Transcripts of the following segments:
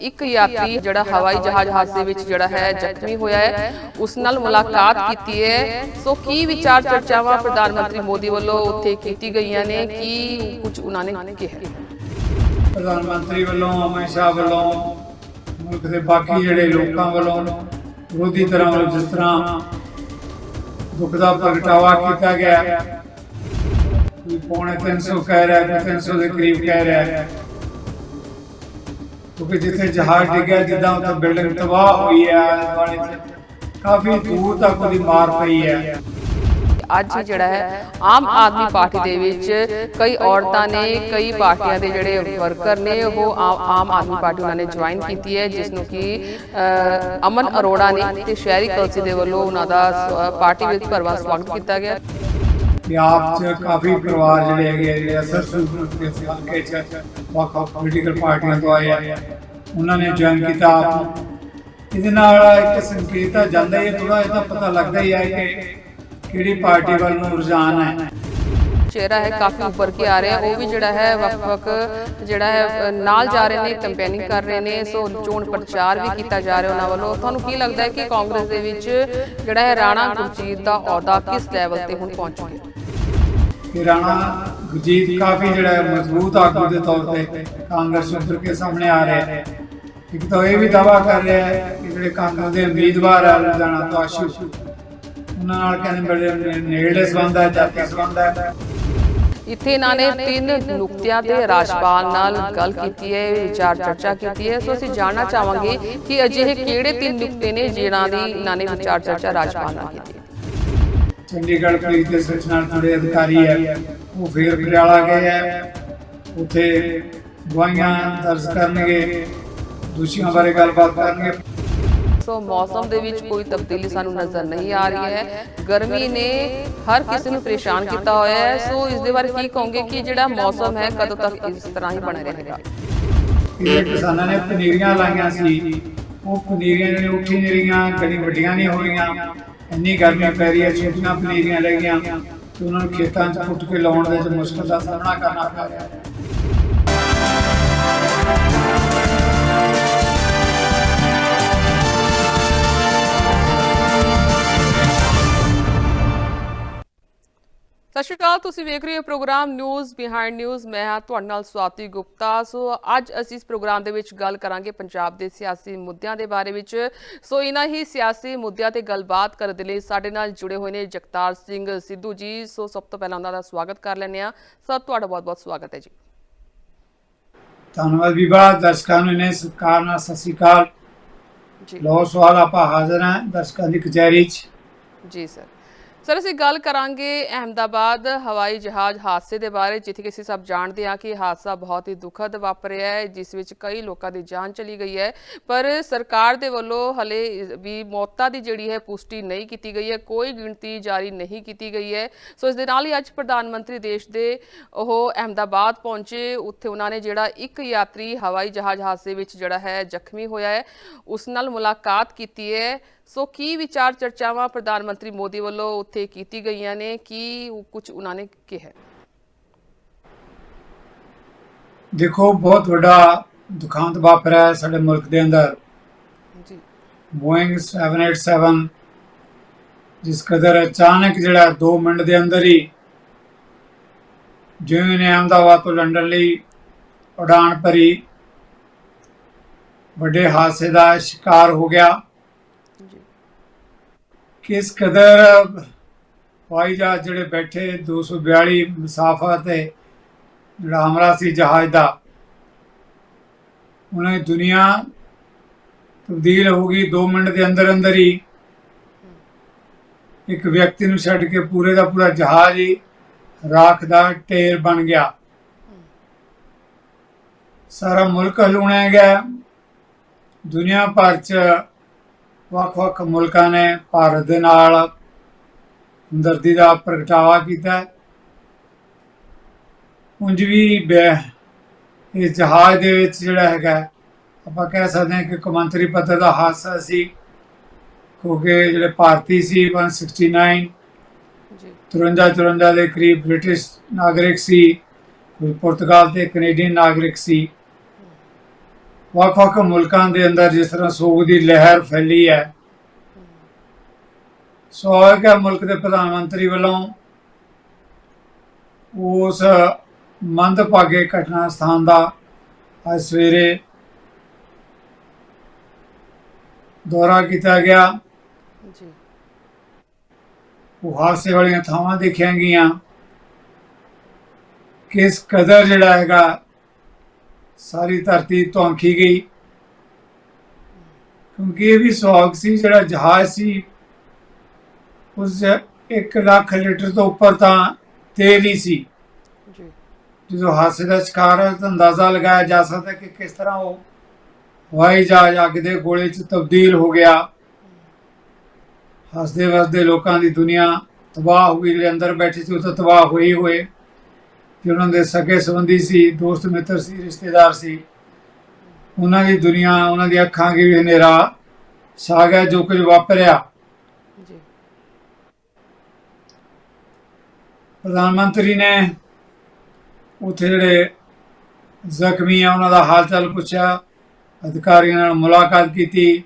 ਇੱਕ ਯਾਤਰੀ ਜਿਹੜਾ ਹਵਾਈ ਜਹਾਜ਼ ਹਾਦਸੇ ਵਿੱਚ ਜਿਹੜਾ ਹੈ, ਜ਼ਖਮੀ ਹੋਇਆ ਹੈ। ਉਸ ਨਾਲ ਮੁਲਾਕਾਤ ਕੀਤੀ ਹੈ। ਸੋ ਕੀ ਵਿਚਾਰ ਚਰਚਾਵਾਂ ਪ੍ਰਧਾਨ ਮੰਤਰੀ ਮੋਦੀ ਵੱਲੋਂ ਉੱਥੇ ਕੀਤੀ ਗਈਆਂ ਨੇ? ਕੀ ਕੁਝ ਉਹਨਾਂ ਨੇ ਕਿਹਾ? ਪ੍ਰਧਾਨ ਮੰਤਰੀ ਵੱਲੋਂ, ਅਮਿਤ ਸ਼ਾਹ ਵੱਲੋਂ, ਮੁਲਕ ਦੇ ਬਾਕੀ ਜਿਹੜੇ ਲੋਕਾਂ ਵੱਲੋਂ, ਵਿਰੋਧੀ ਤਰ੍ਹਾਂ ਵੱਲੋਂ ਜਿਸ ਤਰ੍ਹਾਂ ਦੁੱਖ ਦਾ ਪ੍ਰਗਟਾਵਾ ਕੀਤਾ ਗਿਆ ਕੋਈ ਪੌਣੇ 300 ਕਹਿ ਰਿਹਾ ਕੋਈ 300 ਦੇ ਕਰੀਬ ਕਹਿ ਰਿਹਾ ਕਿਉਂਕਿ ਜਿੱਥੇ ਜਹਾਜ਼ ਡਿੱਗਿਆ, ਜਿੱਦਾਂ ਉੱਥੇ ਬਿਲਡਿੰਗ ਤਬਾਹ ਹੋਈ ਹੈ, ਆਲੇ ਕਾਫੀ ਦੂਰ ਤੱਕ ਉਹਦੀ ਮਾਰ ਪਈ ਹੈ। ਅੱਜ ਜਿਹੜਾ ਹੈ, ਆਮ ਆਦਮੀ ਪਾਰਟੀ ਦੇ ਵਿੱਚ ਕਈ ਔਰਤਾਂ ਨੇ, ਕਈ ਪਾਰਟੀਆਂ ਦੇ ਜਿਹੜੇ ਵਰਕਰ ਨੇ, ਉਹ ਆਮ ਆਦਮੀ ਪਾਰਟੀ ਉਹਨਾਂ ਨੇ ਜੁਆਇਨ ਕੀਤੀ ਹੈ, ਜਿਸ ਨੂੰ ਕਿ ਅਮਨ ਅਰੋੜਾ ਨੇ ਤੇ ਸ਼ਹਿਰੀ ਕੌਂਸਲ ਦੇ ਵੱਲੋਂ ਉਹਨਾਂ ਦਾ ਪਾਰਟੀ ਵਿੱਚ ਭਰਵਾਂ ਸਵਾਗਤ ਕੀਤਾ ਗਿਆ। ਕਿ ਆਪ ਚ ਕਾਫੀ ਪਰਿਵਾਰ ਜਿਹੜੇ ਹੈਗੇ ਆ, ਅਸਰ ਦੇ ਹਲਕੇ ਚ ਵੱਖ ਵੱਖ ਪੋਲੀਟੀਕਲ ਪਾਰਟੀਆਂ ਤੋਂ ਆਏ ਆ ਉਹਨਾਂ ਨੇ ਜੁਆਇਨ ਕੀਤਾ ਆਪ ਇਹਦੇ ਨਾਲ ਇੱਕ ਸੰਕੇਤ ਤਾਂ ਜਾਂਦਾ ਹੀ ਥੋੜਾ ਇਹ ਪਤਾ ਲੱਗਦਾ ਹੀ ਹੈ ਕਿ ਕਿਹੜੀ ਪਾਰਟੀ ਵੱਲ ਨੂੰ ਰੁਝਾਨ ਹੈ। ਚਿਹਰਾ ਹੈ ਕਾਫੀ ਉੱਪਰ ਕੇ ਆ ਰਿਹਾ ਉਹ ਵੀ ਜਿਹੜਾ ਹੈ ਵੱਖ-ਵੱਖ ਜਿਹੜਾ ਹੈ ਨਾਲ ਜਾ ਰਹੇ ਨੇ ਕੈਂਪੇਨਿੰਗ ਕਰ ਰਹੇ ਨੇ ਸੋ ਚੋਣ ਪ੍ਰਚਾਰ ਵੀ ਕੀਤਾ ਜਾ ਰਿਹਾ ਉਹਨਾਂ ਵੱਲੋਂ। ਤੁਹਾਨੂੰ ਕੀ ਲੱਗਦਾ ਹੈ ਕਿ ਕਾਂਗਰਸ ਦੇ ਵਿੱਚ ਜਿਹੜਾ ਹੈ ਰਾਣਾ ਗੁਰਜੀਤ ਦਾ ਅਹੁਦਾ ਕਿਸ ਲੈਵਲ ਤੇ ਹੁਣ ਪਹੁੰਚ ਚੁੱਕਿਆ? ਕਿ ਰਾਣਾ ਗੁਰਜੀਤ ਕਾਫੀ ਜਿਹੜਾ ਮਜ਼ਬੂਤ ਆਗੂ ਦੇ ਤੌਰ ਤੇ ਕਾਂਗਰਸ ਉੱਪਰ ਕੇ ਸਾਹਮਣੇ ਆ ਰਿਹਾ ਹੈ। ਇੱਕ ਤਾਂ ਇਹ ਵੀ ਦਾਵਾ ਕਰ ਰਿਹਾ ਹੈ ਕਿ ਜਿਹੜੇ ਕਾਂਗਰਸ ਦੇ ਉਮੀਦਵਾਰ ਆ, ਲੁਧਿਆਣਾ ਤੋਂ ਆਸ਼ੂ, ਉਹਨਾਂ ਨਾਲ ਕਹਿੰਦੇ ਬੜੇ ਨੇੜਲੇ ਸੰਬੰਧ ਹੈ, ਜਾਤੀ ਸੰਬੰਧ ਹੈ। ਇੱਥੇ ਇਹਨਾਂ ਨੇ ਤਿੰਨ ਨੁਕਤਿਆਂ ਤੇ ਰਾਜਪਾਲ ਨਾਲ ਗੱਲ ਕੀਤੀ ਹੈ, ਵਿਚਾਰ ਚਰਚਾ ਕੀਤੀ ਹੈ। ਸੋ ਅਸੀਂ ਜਾਣਨਾ ਚਾਹਾਂਗੇ ਕਿ ਅਜਿਹੇ ਕਿਹੜੇ ਤਿੰਨ ਨੁਕਤੇ ਨੇ ਜਿਨ੍ਹਾਂ ਦੀ ਇਹਨਾਂ ਨੇ ਵਿਚਾਰ ਚਰਚਾ ਰਾਜਪਾਲ ਨਾਲ ਕੀਤੀ ਹੈ। ਚੰਡੀਗੜ੍ਹ ਪੁਲਿਸ ਦੇ ਸੂਚਨਾ ਨਾਲ ਜੁੜੇ ਅਧਿਕਾਰੀ ਹੈ। ਉਹ ਫੇਰ ਪਟਿਆਲਾ ਗਏ ਹੈ। ਉੱਥੇ ਗਵਾਹੀਆਂ ਦਰਜ ਕਰਨਗੇ। ਦੋਸ਼ੀਆਂ ਬਾਰੇ ਗੱਲਬਾਤ ਕਰਨਗੇ। ਸੋ ਮੌਸਮ ਦੇ ਵਿੱਚ ਕੋਈ ਤਬਦੀਲੀ ਸਾਨੂੰ ਨਜ਼ਰ ਨਹੀਂ ਆ ਰਹੀ ਹੈ। ਗਰਮੀ ਨੇ ਹਰ ਕਿਸੇ ਨੂੰ ਪਰੇਸ਼ਾਨ ਕੀਤਾ ਹੋਇਆ ਹੈ। ਸੋ ਇਸ ਦੇ ਬਾਰੇ ਕੀ ਕਹੋਗੇ ਕਿ ਜਿਹੜਾ ਮੌਸਮ ਹੈ ਕਦੋਂ ਤੱਕ ਇਸ ਤਰ੍ਹਾਂ ਹੀ ਬਣਾ ਰਹੇਗਾ? ਇਹ ਕਿਸਾਨਾਂ ਨੇ ਪਨੀਰੀਆਂ ਲਾਈਆਂ ਸੀ। ਉਹ ਪਨੀਰੀਆਂ ਜਿਹੜੀਆਂ ਉੱਠੀ ਨਹੀਂ ਰਹੀਆਂ ਕਦੀ ਵੱਡੀਆਂ ਨਹੀਂ ਹੋ ਰਹੀਆਂ। ਇੰਨੀ ਗਰਮੀ ਪੈ ਰਹੀ ਹੈ ਛੋਟੀਆਂ ਪਨੀਰੀਆਂ ਰਹਿ ਗਈਆਂ, ਤੇ ਉਹਨਾਂ ਨੂੰ ਖੇਤਾਂ 'ਚ ਪੁੱਟ ਕੇ ਲਾਉਣ ਦੇ ਵਿੱਚ ਮੁਸ਼ਕਲ ਦਾ ਸਾਹਮਣਾ ਕਰਨਾ ਪੈ ਰਿਹਾ ਹੈ ਸਤਿ ਸ਼੍ਰੀ ਅਕਾਲ ਤੁਸੀਂ ਵੇਖ ਰਹੇ ਹੋ ਪ੍ਰੋਗਰਾਮ ਨਿਊਜ਼ ਬਿਹਾਈਂਡ ਨਿਊਜ਼ ਮੈਂ ਹਾਂ ਤੁਹਾਡੇ ਨਾਲ ਸਵਾਤੀ ਗੁਪਤਾ। ਸੋ ਅੱਜ ਅਸੀਂ ਇਸ ਪ੍ਰੋਗਰਾਮ ਦੇ ਵਿੱਚ ਗੱਲ ਕਰਾਂਗੇ ਪੰਜਾਬ ਦੇ ਸਿਆਸੀ ਮੁੱਦਿਆਂ ਦੇ ਬਾਰੇ ਵਿੱਚ। ਸੋ ਇਹਨਾਂ ਹੀ ਸਿਆਸੀ ਮੁੱਦਿਆਂ ਤੇ ਗੱਲਬਾਤ ਕਰਨ ਦੇ ਲਈ ਸਾਡੇ ਨਾਲ ਜੁੜੇ ਹੋਏ ਨੇ ਜਗਤਾਰ ਸਿੰਘ ਸਿੱਧੂ ਜੀ। ਸੋ ਸਭ ਤੋਂ ਪਹਿਲਾਂ ਉਹਨਾਂ ਦਾ ਸਵਾਗਤ ਕਰ ਲੈਂਦੇ ਆ ਸਰ ਤੁਹਾਡਾ ਬਹੁਤ-ਬਹੁਤ ਸਵਾਗਤ ਹੈ ਜੀ। ਧੰਨਵਾਦ ਵਿਭਾ ਦਰਸ਼ਕਾਂ ਨੂੰ ਨੇ ਸਤਿਕਾਰ ਨਾਲ ਸਤਿ ਸ਼੍ਰੀ ਅਕਾਲ। ਜੀ। ਲੋ ਸਵਾਲ ਆਪਾਂ ਹਾਜ਼ਰ ਹਾਂ ਦਰਸ਼ਕਾਂ ਦੀ ਕਚਹਿਰੀ 'ਚ। ਜੀ ਸਰ। ਸਰ, ਅਸੀਂ ਗੱਲ ਕਰਾਂਗੇ ਅਹਿਮਦਾਬਾਦ ਹਵਾਈ ਜਹਾਜ਼ ਹਾਦਸੇ ਦੇ ਬਾਰੇ, ਜਿੱਥੇ ਕਿ ਅਸੀਂ ਸਭ ਜਾਣਦੇ ਹਾਂ ਕਿ ਹਾਦਸਾ ਬਹੁਤ ਹੀ ਦੁਖਦ ਵਾਪਰਿਆ ਹੈ, ਜਿਸ ਵਿੱਚ ਕਈ ਲੋਕਾਂ ਦੀ ਜਾਨ ਚਲੀ ਗਈ ਹੈ। ਪਰ ਸਰਕਾਰ ਦੇ ਵੱਲੋਂ ਹਲੇ ਵੀ ਮੌਤਾਂ ਦੀ ਜਿਹੜੀ ਹੈ ਪੁਸ਼ਟੀ ਨਹੀਂ ਕੀਤੀ ਗਈ ਹੈ, ਕੋਈ ਗਿਣਤੀ ਜਾਰੀ ਨਹੀਂ ਕੀਤੀ ਗਈ ਹੈ। ਸੋ ਇਸ ਦੇ ਨਾਲ ਹੀ ਅੱਜ ਪ੍ਰਧਾਨ ਮੰਤਰੀ ਦੇਸ਼ ਦੇ ਉਹ ਅਹਿਮਦਾਬਾਦ ਪਹੁੰਚੇ, ਉੱਥੇ ਉਹਨਾਂ ਨੇ ਜਿਹੜਾ ਇੱਕ ਯਾਤਰੀ ਹਵਾਈ ਜਹਾਜ਼ ਹਾਦਸੇ ਵਿੱਚ ਜਿਹੜਾ ਹੈ ਜ਼ਖਮੀ ਹੋਇਆ ਹੈ, ਉਸ ਨਾਲ ਮੁਲਾਕਾਤ ਕੀਤੀ ਹੈ। ਸੋ ਕੀ ਵਿਚਾਰ ਚਰਚਾਵਾਂ ਪ੍ਰਧਾਨ ਮੰਤਰੀ ਮੋਦੀ ਵੱਲੋਂ ਉੱਥੇ ਕੀਤੀ ਗਈਆਂ ਨੇ? ਕੀ ਕੁਝ ਉਹਨਾਂ ਨੇ ਕਿਹਾ? ਦੇਖੋ ਬਹੁਤ ਵੱਡਾ ਦੁਖਾਂਤ ਵਾਪਰਿਆ ਹੈ ਸਾਡੇ ਮੁਲਕ ਦੇ ਅੰਦਰ। ਜੀ। ਬੋਇੰਗ 787 ਜਿਸ ਕਦਰ ਅਚਾਨਕ ਜਿਹੜਾ 2 ਮਿੰਟ ਦੇ ਅੰਦਰ ਹੀ ਜਿਵੇਂ ਨੇ ਅਹਿਮਦਾਬਾਦ ਤੋਂ ਲੰਡਨ ਲਈ ਉਡਾਨ ਭਰੀ ਵੱਡੇ ਹਾਦਸੇ ਦਾ ਸ਼ਿਕਾਰ ਹੋ ਗਿਆ। ਕਿਸ ਕਦਰ ਹਵਾਈ ਜਹਾਜ਼ ਜਿਹੜੇ ਬੈਠੇ 242 ਮੁਸਾਫਰ ਤੇ ਜਿਹੜਾ ਹਮਲਾ ਸੀ ਜਹਾਜ਼ ਦਾ? ਉਹਨਾਂ ਦੀ ਦੁਨੀਆ ਤਬਦੀਲ ਹੋ ਗਈ 2 ਮਿੰਟ ਦੇ ਅੰਦਰ ਅੰਦਰ ਹੀ। ਇੱਕ ਵਿਅਕਤੀ ਨੂੰ ਛੱਡ ਕੇ ਪੂਰੇ ਦਾ ਪੂਰਾ ਜਹਾਜ਼ ਹੀ ਰਾਖ ਦਾ ਢੇਰ ਬਣ ਗਿਆ। ਸਾਰਾ ਮੁਲਕ ਹਲੂਣਿਆ ਗਿਆ ਦੁਨੀਆ ਭਰ ਚ ਵੱਖ-ਵੱਖ ਮੁਲਕਾਂ ਨੇ ਭਾਰਤ ਦੇ ਨਾਲ ਹਮਦਰਦੀ ਦਾ ਪ੍ਰਗਟਾਵਾ ਕੀਤਾ। ਉਂਝ ਵੀ ਇਸ ਜਹਾਜ਼ ਦੇ ਵਿੱਚ ਜਿਹੜਾ ਹੈਗਾ ਆਪਾਂ ਕਹਿ ਸਕਦੇ ਹਾਂ ਕਿ ਕੌਮਾਂਤਰੀ ਪੱਧਰ ਦਾ ਹਾਦਸਾ ਸੀ ਕਿਉਂਕਿ ਜਿਹੜੇ ਭਾਰਤੀ ਸੀ 169 ਜੀ। 53 54 ਦੇ ਕਰੀਬ ਬ੍ਰਿਟਿਸ਼ ਨਾਗਰਿਕ ਸੀ ਕੋਈ ਪੁਰਤਗਾਲ ਤੇ ਕੈਨੇਡੀਅਨ ਨਾਗਰਿਕ ਸੀ ਵੱਖ-ਵੱਖ ਮੁਲਕਾਂ ਦੇ ਅੰਦਰ ਜਿਸ ਤਰ੍ਹਾਂ ਸੋਗ ਦੀ ਲਹਿਰ ਫੈਲੀ ਹੈ। ਸਵਾਗਤ ਹੈ ਮੁਲਕ ਦੇ ਪ੍ਰਧਾਨ ਮੰਤਰੀ ਵੱਲੋਂ ਉਸ ਮੰਦਭਾਗੇ ਘਟਨਾ ਸਥਾਨ ਦਾ ਅੱਜ ਸਵੇਰੇ ਦੌਰਾ ਕੀਤਾ ਗਿਆ। ਜੀ। ਉਹ ਹਾਦਸੇ ਵਾਲੀਆਂ ਥਾਵਾਂ ਦੇਖੀਆਂ ਗਈਆਂ। ਕਿਸ ਕਦਰ ਜਿਹੜਾ ਹੈਗਾ ਸਾਰੀ ਧਰਤੀ ਧੌਂਕੀ ਗਈ। ਕਿਉਂਕਿ ਇਹ ਵੀ ਸੁਹਾਗ ਸੀ ਜਿਹੜਾ ਜਹਾਜ਼ ਸੀ ਉਸ 1 ਲੱਖ ਲੀਟਰ ਤੋਂ ਉੱਪਰ ਤਾਂ ਤੇਲ ਹੀ ਸੀ। ਜੀ। ਜਦੋਂ ਹਾਦਸੇ ਦਾ ਸ਼ਿਕਾਰ ਹੋਇਆ ਤਾਂ ਅੰਦਾਜ਼ਾ ਲਗਾਇਆ ਜਾ ਸਕਦਾ ਕਿ ਕਿਸ ਤਰ੍ਹਾਂ ਉਹ ਹਵਾਈ ਜਹਾਜ਼ ਅੱਗ ਦੇ ਗੋਲੇ 'ਚ ਤਬਦੀਲ ਹੋ ਗਿਆ। ਹੱਸਦੇ ਵਸਦੇ ਲੋਕਾਂ ਦੀ ਦੁਨੀਆ ਤਬਾਹ ਹੋ ਗਈ ਜਿਹੜੇ ਅੰਦਰ ਬੈਠੇ ਸੀ ਉਹ ਤਾਂ ਤਬਾਹ ਹੋਈ ਹੋਏ। ਕਿ ਉਹਨਾਂ ਦੇ ਸਕੇ ਸੰਬੰਧੀ ਸੀ ਦੋਸਤ ਮਿੱਤਰ ਸੀ ਰਿਸ਼ਤੇਦਾਰ ਸੀ। ਉਹਨਾਂ ਦੀ ਦੁਨੀਆ ਉਹਨਾਂ ਦੀ ਅੱਖਾਂ ਵੀ ਹਨੇਰਾ ਛਾ ਗਿਆ ਜੋ ਕੁਝ ਵਾਪਰਿਆ। ਜੀ। ਪ੍ਰਧਾਨ ਮੰਤਰੀ ਨੇ ਉੱਥੇ ਜਿਹੜੇ ਜ਼ਖਮੀ ਆ ਉਹਨਾਂ ਦਾ ਹਾਲ ਚਾਲ ਪੁੱਛਿਆ ਅਧਿਕਾਰੀਆਂ ਨਾਲ ਮੁਲਾਕਾਤ ਕੀਤੀ।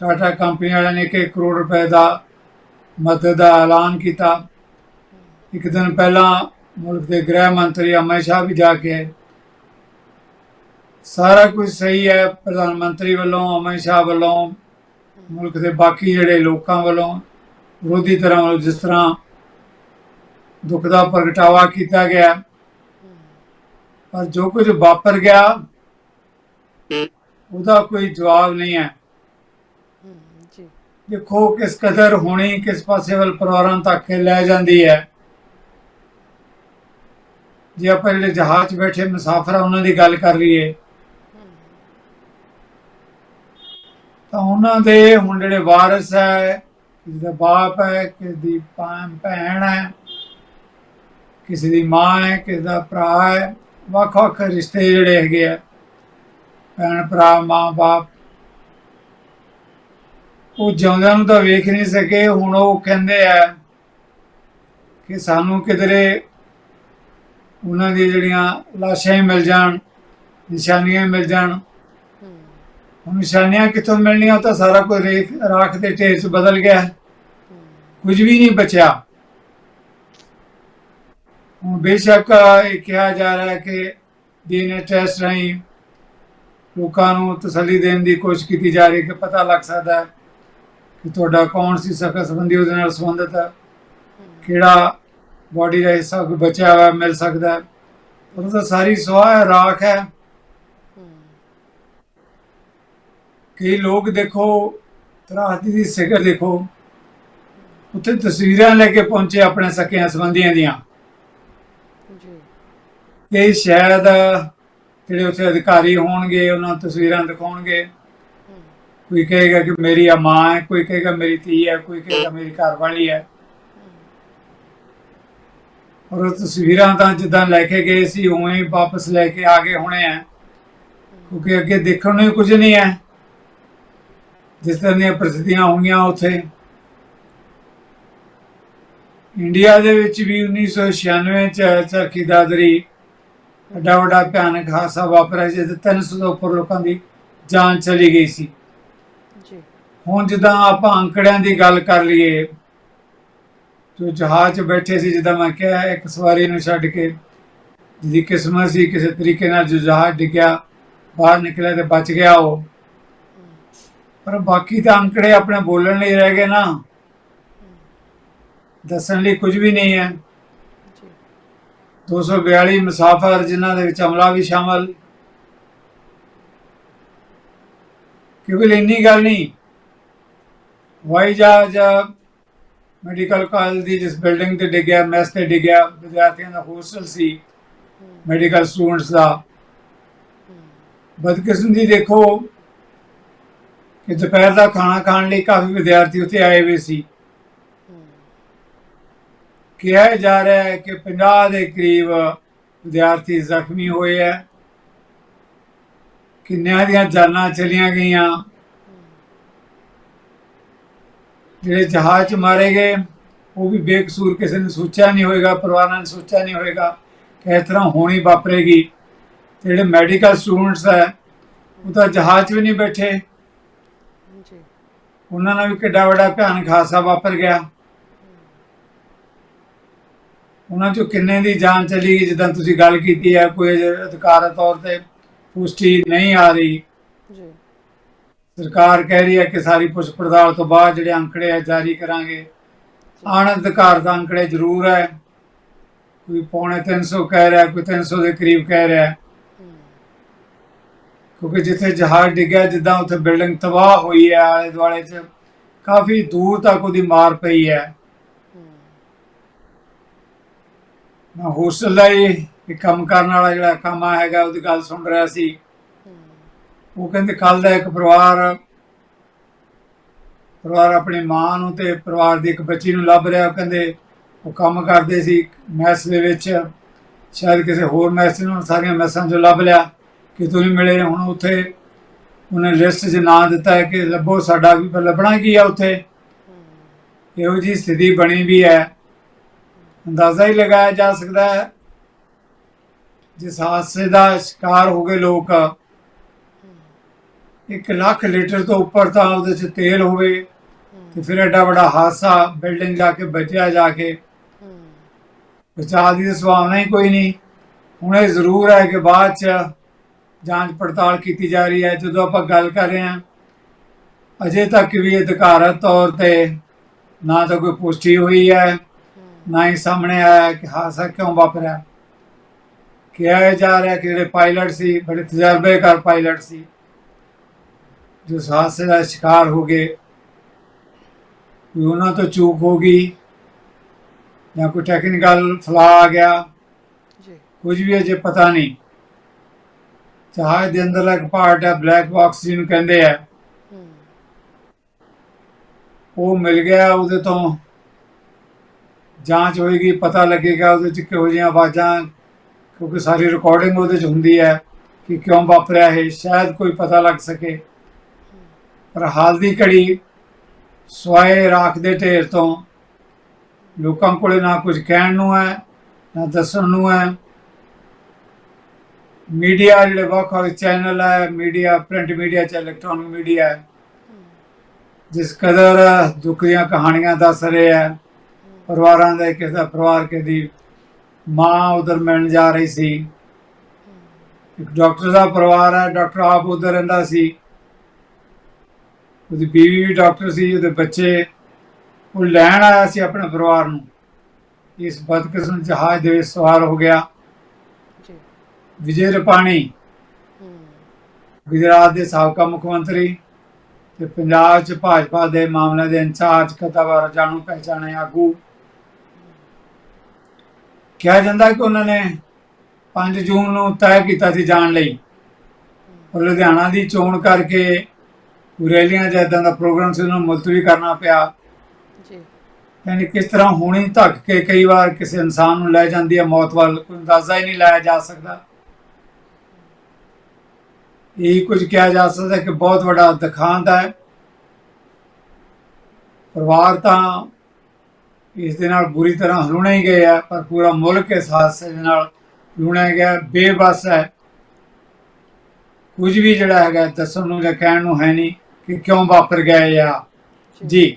ਟਾਟਾ ਕੰਪਨੀ ਵਾਲਿਆਂ ਨੇ 1 ਕਰੋੜ ਰੁਪਏ ਦਾ ਮਦਦ ਦਾ ਐਲਾਨ ਕੀਤਾ। ਇੱਕ ਦਿਨ ਪਹਿਲਾਂ ਮੁਲਕ ਦੇ ਗ੍ਰਹਿ ਮੰਤਰੀ ਅਮਿਤ ਸ਼ਾਹ ਵੀ ਜਾ ਕੇ ਸਾਰਾ ਕੁਝ ਸਹੀ ਹੈ ਪ੍ਰਧਾਨ ਮੰਤਰੀ ਵੱਲੋਂ ਅਮਿਤ ਸ਼ਾਹ ਵੱਲੋਂ ਮੁਲਕ ਦੇ ਬਾਕੀ ਜਿਹੜੇ ਲੋਕਾਂ ਵੱਲੋਂ ਵਿਰੋਧੀ ਤਰ੍ਹਾਂ ਵੱਲੋਂ ਜਿਸ ਤਰ੍ਹਾਂ ਦੁੱਖ ਦਾ ਪ੍ਰਗਟਾਵਾ ਕੀਤਾ ਗਿਆ। ਪਰ ਜੋ ਕੁਝ ਵਾਪਰ ਗਿਆ ਉਹਦਾ ਕੋਈ ਜਵਾਬ ਨਹੀਂ ਹੈ। ਦੇਖੋ ਕਿਸ ਕਦਰ ਹੋਣੀ ਕਿਸ ਪਾਸੇ ਵੱਲ ਪਰਿਵਾਰਾਂ ਤੱਕ ਲੈ ਜਾਂਦੀ ਹੈ। ਜੇ ਆਪਾਂ ਜਿਹੜੇ ਜਹਾਜ਼ 'ਚ ਬੈਠੇ ਮੁਸਾਫਰ ਆ ਉਹਨਾਂ ਦੀ ਗੱਲ ਕਰ ਲਈਏ, ਤਾਂ ਉਹਨਾਂ ਦੇ ਹੁਣ ਜਿਹੜੇ ਵਾਰਿਸ ਹੈ, ਕਿਸੇ ਦਾ ਬਾਪ ਹੈ, ਕਿਸੇ ਦੀ ਭੈਣ ਭੈਣ ਹੈ, ਕਿਸੇ ਦੀ ਮਾਂ ਹੈ, ਕਿਸੇ ਦਾ ਭਰਾ ਹੈ ਵੱਖ ਵੱਖ ਰਿਸ਼ਤੇ ਜਿਹੜੇ ਹੈਗੇ ਆ, ਭੈਣ, ਭਰਾ, ਮਾਂ, ਬਾਪ, ਉਹ ਜਿਉਂਦਿਆਂ ਨੂੰ ਤਾਂ ਵੇਖ ਨਹੀਂ ਸਕੇ, ਹੁਣ ਉਹ ਕਹਿੰਦੇ ਆ ਕਿ ਸਾਨੂੰ ਕਿਧਰੇ ਉਹਨਾਂ ਦੀ ਜਿਹੜੀਆਂ ਲਾਸ਼ਾਂ ਹੀ ਮਿਲ ਜਾਣ, ਨਿਸ਼ਾਨੀਆਂ ਮਿਲ ਜਾਣ। ਹੁਣ ਨਿਸ਼ਾਨੀਆਂ ਕਿੱਥੋਂ ਮਿਲਣੀਆਂ, ਉਹ ਤਾਂ ਸਾਰਾ ਕੁਝ ਰੇਖ, ਰਾਖ ਦੇ ਢੇਰ 'ਚ ਬਦਲ ਗਿਆ ਕੁਝ ਵੀ ਨਹੀਂ ਬਚਿਆ। ਹੁਣ ਬੇਸ਼ੱਕ ਇਹ ਕਿਹਾ ਜਾ ਰਿਹਾ ਹੈ ਕਿ ਡੀਐਨਏ ਟੈਸਟ ਰਾਹੀਂ ਲੋਕਾਂ ਨੂੰ ਤਸੱਲੀ ਦੇਣ ਦੀ ਕੋਸ਼ਿਸ਼ ਕੀਤੀ ਜਾ ਰਹੀ ਹੈ ਕਿ ਪਤਾ ਲੱਗ ਸਕਦਾ ਹੈ ਕਿ ਤੁਹਾਡਾ ਕੌਣ ਸੀ, ਸਖ਼ਤ ਸੰਬੰਧੀ ਉਹਦੇ ਨਾਲ ਸੰਬੰਧਿਤ ਹੈ। ਕਿਹੜਾ ਬਾਡੀ ਦਾ ਹਿੱਸਾ ਕੋਈ ਬਚਿਆ ਹੋਇਆ ਮਿਲ ਸਕਦਾ ਹੈ। ਪਰ ਉਹ ਤਾਂ ਸਾਰੀ ਸੁਆਹ ਹੈ ਰਾਖ ਹੈ। ਕਈ ਲੋਕ ਦੇਖੋ ਤਰਾਹਤੀ ਦੀ ਸਿਖਰ ਦੇਖੋ ਉੱਥੇ ਤਸਵੀਰਾਂ ਲੈ ਕੇ ਪਹੁੰਚੇ ਆਪਣੇ ਸਕਿਆਂ ਸੰਬੰਧੀਆਂ ਦੀਆਂ। ਜੀ। ਇਹ ਸ਼ਾਇਦ ਜਿਹੜੇ ਉੱਥੇ ਅਧਿਕਾਰੀ ਹੋਣਗੇ ਉਹਨਾਂ ਨੂੰ ਤਸਵੀਰਾਂ ਦਿਖਾਉਣਗੇ। ਕੋਈ ਕਹੇਗਾ ਕਿ ਮੇਰੀ ਆ ਮਾਂ ਹੈ ਕੋਈ ਕਹੇਗਾ ਮੇਰੀ ਧੀ ਹੈ ਕੋਈ ਕਹੇਗਾ ਮੇਰੀ ਘਰ ਵਾਲੀ ਹੈ। ਔਰ ਤਸਵੀਰਾਂ ਤਾਂ ਜਿੱਦਾਂ ਲੈ ਕੇ ਗਏ ਸੀ ਉਵੇਂ ਹੀ ਵਾਪਸ ਲੈ ਕੇ ਆ ਗਏ ਹੋਣੇ ਆ। ਕਿਉਂਕਿ ਅੱਗੇ ਦੇਖਣ ਨੂੰ ਕੁਝ ਨਹੀਂ ਹੈ। ਜਿਸ ਤਰ੍ਹਾਂ ਦੀਆਂ ਪ੍ਰਸਿੱਧੀਆਂ ਹੋਈਆਂ ਉੱਥੇ। ਇੰਡੀਆ ਦੇ ਵਿੱਚ ਵੀ 1996 ਚ ਚਰਖੀ ਦਾਦਰੀ ਵੱਡਾ ਵੱਡਾ ਭਿਆਨਕ ਹਾਦਸਾ ਵਾਪਰਿਆ ਜਿਹਦੇ 300 ਤੋਂ ਉੱਪਰ ਲੋਕਾਂ ਦੀ ਜਾਨ ਚਲੀ ਗਈ ਸੀ। ਜੀ। ਹੁਣ ਜਿੱਦਾਂ ਆਪਾਂ ਅੰਕੜਿਆਂ ਦੀ ਗੱਲ ਕਰ ਲਈਏ ਜੋ ਜਹਾਜ਼ 'ਚ ਬੈਠੇ ਸੀ ਜਿੱਦਾਂ ਮੈਂ ਕਿਹਾ ਇੱਕ ਸਵਾਰੀ ਨੂੰ ਛੱਡ ਕੇ, ਜਿਹਦੀ ਕਿਸਮਤ ਸੀ ਕਿਸੇ ਤਰੀਕੇ ਨਾਲ ਜੋ ਜਹਾਜ਼ ਡਿੱਗਿਆ, ਬਾਹਰ ਨਿਕਲਿਆ ਤੇ ਬਚ ਗਿਆ ਉਹ। ਪਰ ਬਾਕੀ ਤਾਂ ਅੰਕੜੇ ਆਪਣੇ ਬੋਲਣ ਲਈ ਰਹਿ ਗਏ ਨਾ। ਦੱਸਣ ਲਈ ਕੁਝ ਵੀ ਨਹੀਂ ਹੈ। ਜੀ 242 ਮੁਸਾਫਰ ਜਿਨ੍ਹਾਂ ਦੇ ਵਿੱਚ ਅਮਲਾ ਵੀ ਸ਼ਾਮਲ। ਕਿਉਂਕਿ ਇੰਨੀ ਗੱਲ ਨਹੀਂ। ਵਾਈ ਜਹਾਜ਼ ਮੈਡੀਕਲ ਕਾਲਜ ਦੀ ਜਿਸ ਬਿਲਡਿੰਗ ਤੇ ਡਿੱਗਿਆ ਮੈਸ ਤੇ ਡਿੱਗਿਆ, ਵਿਦਿਆਰਥੀਆਂ ਦਾ ਹੋਸਟਲ ਸੀ ਮੈਡੀਕਲ ਸਟੂਡੈਂਟਸ ਦਾ। ਬਦਕਿਸਮਤੀ ਦੇਖੋ ਕਿ ਦੁਪਹਿਰ ਦਾ ਖਾਣਾ ਖਾਣ ਲਈ ਕਾਫੀ ਵਿਦਿਆਰਥੀ ਉੱਥੇ ਆਏ ਹੋਏ ਸੀ। ਕਿਹਾ ਜਾ ਰਿਹਾ ਹੈ ਕਿ 50 ਦੇ ਕਰੀਬ ਵਿਦਿਆਰਥੀ ਜ਼ਖਮੀ ਹੋਏ ਹੈ। ਕਿੰਨਿਆਂ ਦੀਆਂ ਜਾਨਾਂ ਚਲੀਆਂ ਗਈਆਂ। ਜਿਹੜੇ ਜਹਾਜ਼ 'ਚ ਮਾਰੇ ਗਏ ਉਹ ਵੀ ਬੇਕਸੂਰ ਕਿਸੇ ਨੇ ਸੋਚਿਆ ਨਹੀਂ ਹੋਵੇਗਾ ਪਰਿਵਾਰਾਂ ਨੇ ਸੋਚਿਆ ਨਹੀਂ ਹੋਵੇਗਾ ਕਿ ਇਸ ਤਰ੍ਹਾਂ ਹੋਣੀ ਵਾਪਰੇਗੀ। ਜਿਹੜੇ ਮੈਡੀਕਲ ਸਟੂਡੈਂਟਸ ਹੈ ਉਹ ਤਾਂ ਜਹਾਜ਼ 'ਚ ਵੀ ਨਹੀਂ ਬੈਠੇ। ਜੀ ਉਹਨਾਂ ਨਾਲ ਵੀ ਕਿੱਡਾ ਵੱਡਾ ਭਿਆਨਕ ਹਾਦਸਾ ਵਾਪਰ ਗਿਆ। ਉਹਨਾਂ ਚੋਂ ਕਿੰਨੇ ਦੀ ਜਾਨ ਚਲੀ ਗਈ ਜਿੱਦਾਂ ਤੁਸੀਂ ਗੱਲ ਕੀਤੀ ਹੈ ਕੋਈ ਅਧਿਕਾਰਤ ਤੌਰ ਤੇ ਪੁਸ਼ਟੀ ਨਹੀਂ ਆ ਰਹੀ। ਸਰਕਾਰ ਕਹਿ ਰਹੀ ਹੈ ਕਿ ਸਾਰੀ ਪੁੱਛ ਪੜਤਾਲ ਤੋਂ ਬਾਅਦ ਜਿਹੜੇ ਅੰਕੜੇ ਆ, ਜਾਰੀ ਕਰਾਂਗੇ। ਆਣ ਅਧਿਕਾਰ ਦਾ ਅੰਕੜੇ ਜ਼ਰੂਰ ਹੈ। ਕੋਈ ਪੌਣੇ 300 ਕਹਿ ਰਿਹਾ, ਕੋਈ 300 ਦੇ ਕਰੀਬ ਕਹਿ ਰਿਹਾ। ਕਿਉਂਕਿ ਜਿੱਥੇ ਜਹਾਜ਼ ਡਿੱਗਿਆ, ਜਿੱਦਾਂ ਉੱਥੇ ਬਿਲਡਿੰਗ ਤਬਾਹ ਹੋਈ ਹੈ, ਆਲੇ ਦੁਆਲੇ 'ਚ ਕਾਫੀ ਦੂਰ ਤੱਕ ਉਹਦੀ ਮਾਰ ਪਈ ਹੈ। ਮੈਂ ਹੋਸਟਲ ਦਾ ਹੀ ਕੰਮ ਕਰਨ ਵਾਲਾ ਜਿਹੜਾ ਕੰਮ ਹੈਗਾ, ਉਹਦੀ ਗੱਲ ਸੁਣ ਰਿਹਾ ਸੀ। ਉਹ ਕਹਿੰਦੇ ਕੱਲ ਦਾ ਇੱਕ ਪਰਿਵਾਰ ਪਰਿਵਾਰ ਆਪਣੀ ਮਾਂ ਨੂੰ ਤੇ ਪਰਿਵਾਰ ਦੀ ਇੱਕ ਬੱਚੀ ਨੂੰ ਲੱਭ ਰਿਹਾ। ਕਹਿੰਦੇ ਉਹ ਕੰਮ ਕਰਦੇ ਸੀ ਮੈਸ ਦੇ ਵਿੱਚ, ਸ਼ਾਇਦ ਕਿਸੇ ਹੋਰ ਮੈਸ ਨੂੰ ਸਾਰੀਆਂ ਮੈਸਾਂ 'ਚੋਂ ਲੱਭ ਲਿਆ। ਕਿ ਨਹੀਂ ਮਿਲੇ, ਹੁਣ ਉੱਥੇ ਉਹਨੇ ਲਿਸਟ 'ਚ ਨਾਂ ਦਿੱਤਾ ਹੈ ਕਿ ਲੱਭੋ, ਸਾਡਾ ਵੀ ਪਰ ਲੱਭਣਾ ਕੀ ਆ ਉੱਥੇ? ਇਹੋ ਜੀ ਸਥਿਤੀ ਬਣੀ ਵੀ ਹੈ। ਅੰਦਾਜ਼ਾ ਹੀ ਲਗਾਇਆ ਜਾ ਸਕਦਾ ਹੈ। ਜਿਸ ਹਾਦਸੇ ਦਾ ਸ਼ਿਕਾਰ ਹੋ ਗਏ ਲੋਕ ਇੱਕ ਲੱਖ ਲੀਟਰ ਤੋਂ ਉੱਪਰ ਤਾਂ ਉਹਦੇ 'ਚ ਤੇਲ ਹੋਵੇ ਤੇ ਫਿਰ ਐਡਾ ਵੱਡਾ ਹਾਦਸਾ ਬਿਲਡਿੰਗ ਜਾ ਕੇ, ਬਚਿਆ ਜਾ ਕੇ। ਬਚਾਅ ਦੀ ਸੰਭਾਵਨਾ ਹੀ ਕੋਈ ਨਹੀਂ। ਹੁਣ ਇਹ ਜ਼ਰੂਰ ਹੈ ਕਿ ਬਾਅਦ 'ਚ ਜਾਂਚ ਪੜਤਾਲ ਕੀਤੀ ਜਾ ਰਹੀ ਹੈ। ਜਦੋਂ ਆਪਾਂ ਗੱਲ ਕਰ ਰਹੇ ਹਾਂ, ਅਜੇ ਤੱਕ ਵੀ ਅਧਿਕਾਰਤ ਤੌਰ ਤੇ ਨਾ ਤਾਂ ਕੋਈ ਪੁਸ਼ਟੀ ਹੋਈ ਹੈ, ਨਾ ਹੀ ਸਾਹਮਣੇ ਆਇਆ ਕਿ ਹਾਦਸਾ ਕਿਉਂ ਵਾਪਰਿਆ। ਕਿਹਾ ਜਾ ਰਿਹਾ ਕਿ ਜਿਹੜੇ ਪਾਇਲਟ ਸੀ, ਬੜੇ ਤਜਰਬੇਕਾਰ ਪਾਇਲਟ ਸੀ। ਜੋ ਹਾਦਸੇ ਦਾ ਸ਼ਿਕਾਰ ਹੋ ਗਏ ਕੋਈ ਉਹਨਾਂ ਤੋਂ ਚੂਕ ਹੋ ਗਈ ਜਾਂ ਕੋਈ ਟੈਕਨੀਕਲ ਫਲਾ ਆ ਗਿਆ ਜੀ। ਕੁਝ ਵੀ ਅਜੇ ਪਤਾ ਨਹੀਂ। ਜਹਾਜ਼ ਦੇ ਅੰਦਰਲਾ ਇੱਕ ਪਾਰਟ ਹੈ ਬਲੈਕ ਬਾਕਸ ਜਿਹਨੂੰ ਕਹਿੰਦੇ ਆ। ਹੂੰ। ਉਹ ਮਿਲ ਗਿਆ ਉਹਦੇ ਤੋਂ। ਜਾਂਚ ਹੋਏਗੀ ਪਤਾ ਲੱਗੇਗਾ ਉਹਦੇ ਚ ਕਿਹੋ ਜਿਹੀਆਂ ਆਵਾਜ਼ਾਂ ਕਿਉਂਕਿ ਸਾਰੀ ਰਿਕਾਰਡਿੰਗ ਉਹਦੇ ਚ ਹੁੰਦੀ ਹੈ ਕਿ ਕਿਉਂ ਵਾਪਰਿਆ ਇਹ ਸ਼ਾਇਦ ਕੋਈ ਪਤਾ ਲੱਗ ਸਕੇ। ਪਰ ਹਾਲ ਦੀ ਘੜੀ ਸਵਾਏ ਰਾਖ ਦੇ ਢੇਰ ਤੋਂ ਲੋਕਾਂ ਕੋਲੇ ਨਾ ਕੁਝ ਕਹਿਣ ਨੂੰ ਹੈ, ਨਾ ਦੱਸਣ ਨੂੰ ਹੈ। ਮੀਡੀਆ ਜਿਹੜੇ ਵੱਖ ਵੱਖ ਚੈਨਲ ਹੈ, ਮੀਡੀਆ, ਪ੍ਰਿੰਟ ਮੀਡੀਆ ਚ ਇਲੈਕਟ੍ਰੋਨਿਕ ਮੀਡੀਆ ਹੈ, ਜਿਸ ਕਦਰ ਦੁੱਖ ਦੀਆਂ ਕਹਾਣੀਆਂ ਦੱਸ ਰਹੇ ਹੈ। ਪਰਿਵਾਰਾਂ ਦੇ ਕਿਸੇ ਦਾ ਪਰਿਵਾਰ ਕਿਸੇ ਦੀ ਮਾਂ ਉਧਰ ਮਿਲਣ ਜਾ ਰਹੀ ਸੀ। ਇੱਕ ਡਾਕਟਰ ਦਾ ਪਰਿਵਾਰ ਹੈ, ਡਾਕਟਰ ਆਪ ਉਧਰ ਰਹਿੰਦਾ ਸੀ। ਉਹਦੀ ਬੀਵੀ ਵੀ ਡਾਕਟਰ ਸੀ ਉਹਦੇ ਬੱਚੇ। ਉਹ ਲੈਣ ਆਇਆ ਸੀ ਆਪਣੇ ਪਰਿਵਾਰ ਨੂੰ। ਇਸ ਬਦਕਿਸਮਤ ਜਹਾਜ਼ ਦੇ ਵਿੱਚ ਸਵਾਰ ਹੋ ਗਿਆ। ਜੀ। ਵਿਜੇ ਰਪਾਣੀ। ਹੂੰ। ਗੁਜਰਾਤ ਦੇ ਸਾਬਕਾ ਮੁੱਖ ਮੰਤਰੀ ਤੇ ਪੰਜਾਬ 'ਚ ਭਾਜਪਾ ਦੇ ਮਾਮਲੇ ਦੇ ਇੰਚਾਰਜ ਕਥਾਵਾਰ ਜਾਣੂ ਪਹਿਚਾਣੇ ਆਗੂ। ਕਿਹਾ ਜਾਂਦਾ ਕਿ ਉਹਨਾਂ ਨੇ 5 ਜੂਨ ਨੂੰ ਤੈਅ ਕੀਤਾ ਸੀ ਜਾਣ ਲਈ। ਲੁਧਿਆਣਾ ਦੀ ਚੋਣ ਕਰਕੇ ਰੈਲੀਆਂ ਜਾਂ ਏਦਾਂ ਦਾ ਪ੍ਰੋਗਰਾਮ ਸੀ ਉਹਨੂੰ ਮੁਲਤਵੀ ਕਰਨਾ ਪਿਆ। ਜੀ। ਯਾਨੀ ਕਿਸ ਤਰ੍ਹਾਂ ਹੋਣੀ ਧੱਕ ਕੇ ਕਈ ਵਾਰ ਕਿਸੇ ਇਨਸਾਨ ਨੂੰ ਲੈ ਜਾਂਦੀ ਹੈ ਮੌਤ ਵੱਲ ਕੋਈ ਅੰਦਾਜ਼ਾ ਹੀ ਨਹੀਂ ਲਾਇਆ ਜਾ ਸਕਦਾ। ਇਹ ਕੁਝ ਕਿਹਾ ਜਾ ਸਕਦਾ ਕਿ ਬਹੁਤ ਵੱਡਾ ਦਿਖਾਂਤ ਹੈ। ਪਰਿਵਾਰ ਤਾਂ ਇਸ ਦੇ ਨਾਲ ਬੁਰੀ ਤਰ੍ਹਾਂ ਹਲੂਣੇ ਹੀ ਗਏ ਆ ਪਰ ਪੂਰਾ ਮੁਲਕ ਇਸ ਹਾਦਸੇ ਦੇ ਨਾਲ ਲੁਣਿਆ ਗਿਆ ਬੇਬਸ ਹੈ। ਕੁਝ ਵੀ ਜਿਹੜਾ ਹੈਗਾ ਦੱਸਣ ਨੂੰ ਜਾਂ ਕਹਿਣ ਨੂੰ ਹੈ ਨਹੀਂ। ਕਿ ਕਿਉਂ ਵਾਪਰ ਇਹ ਆ? ਜੀ।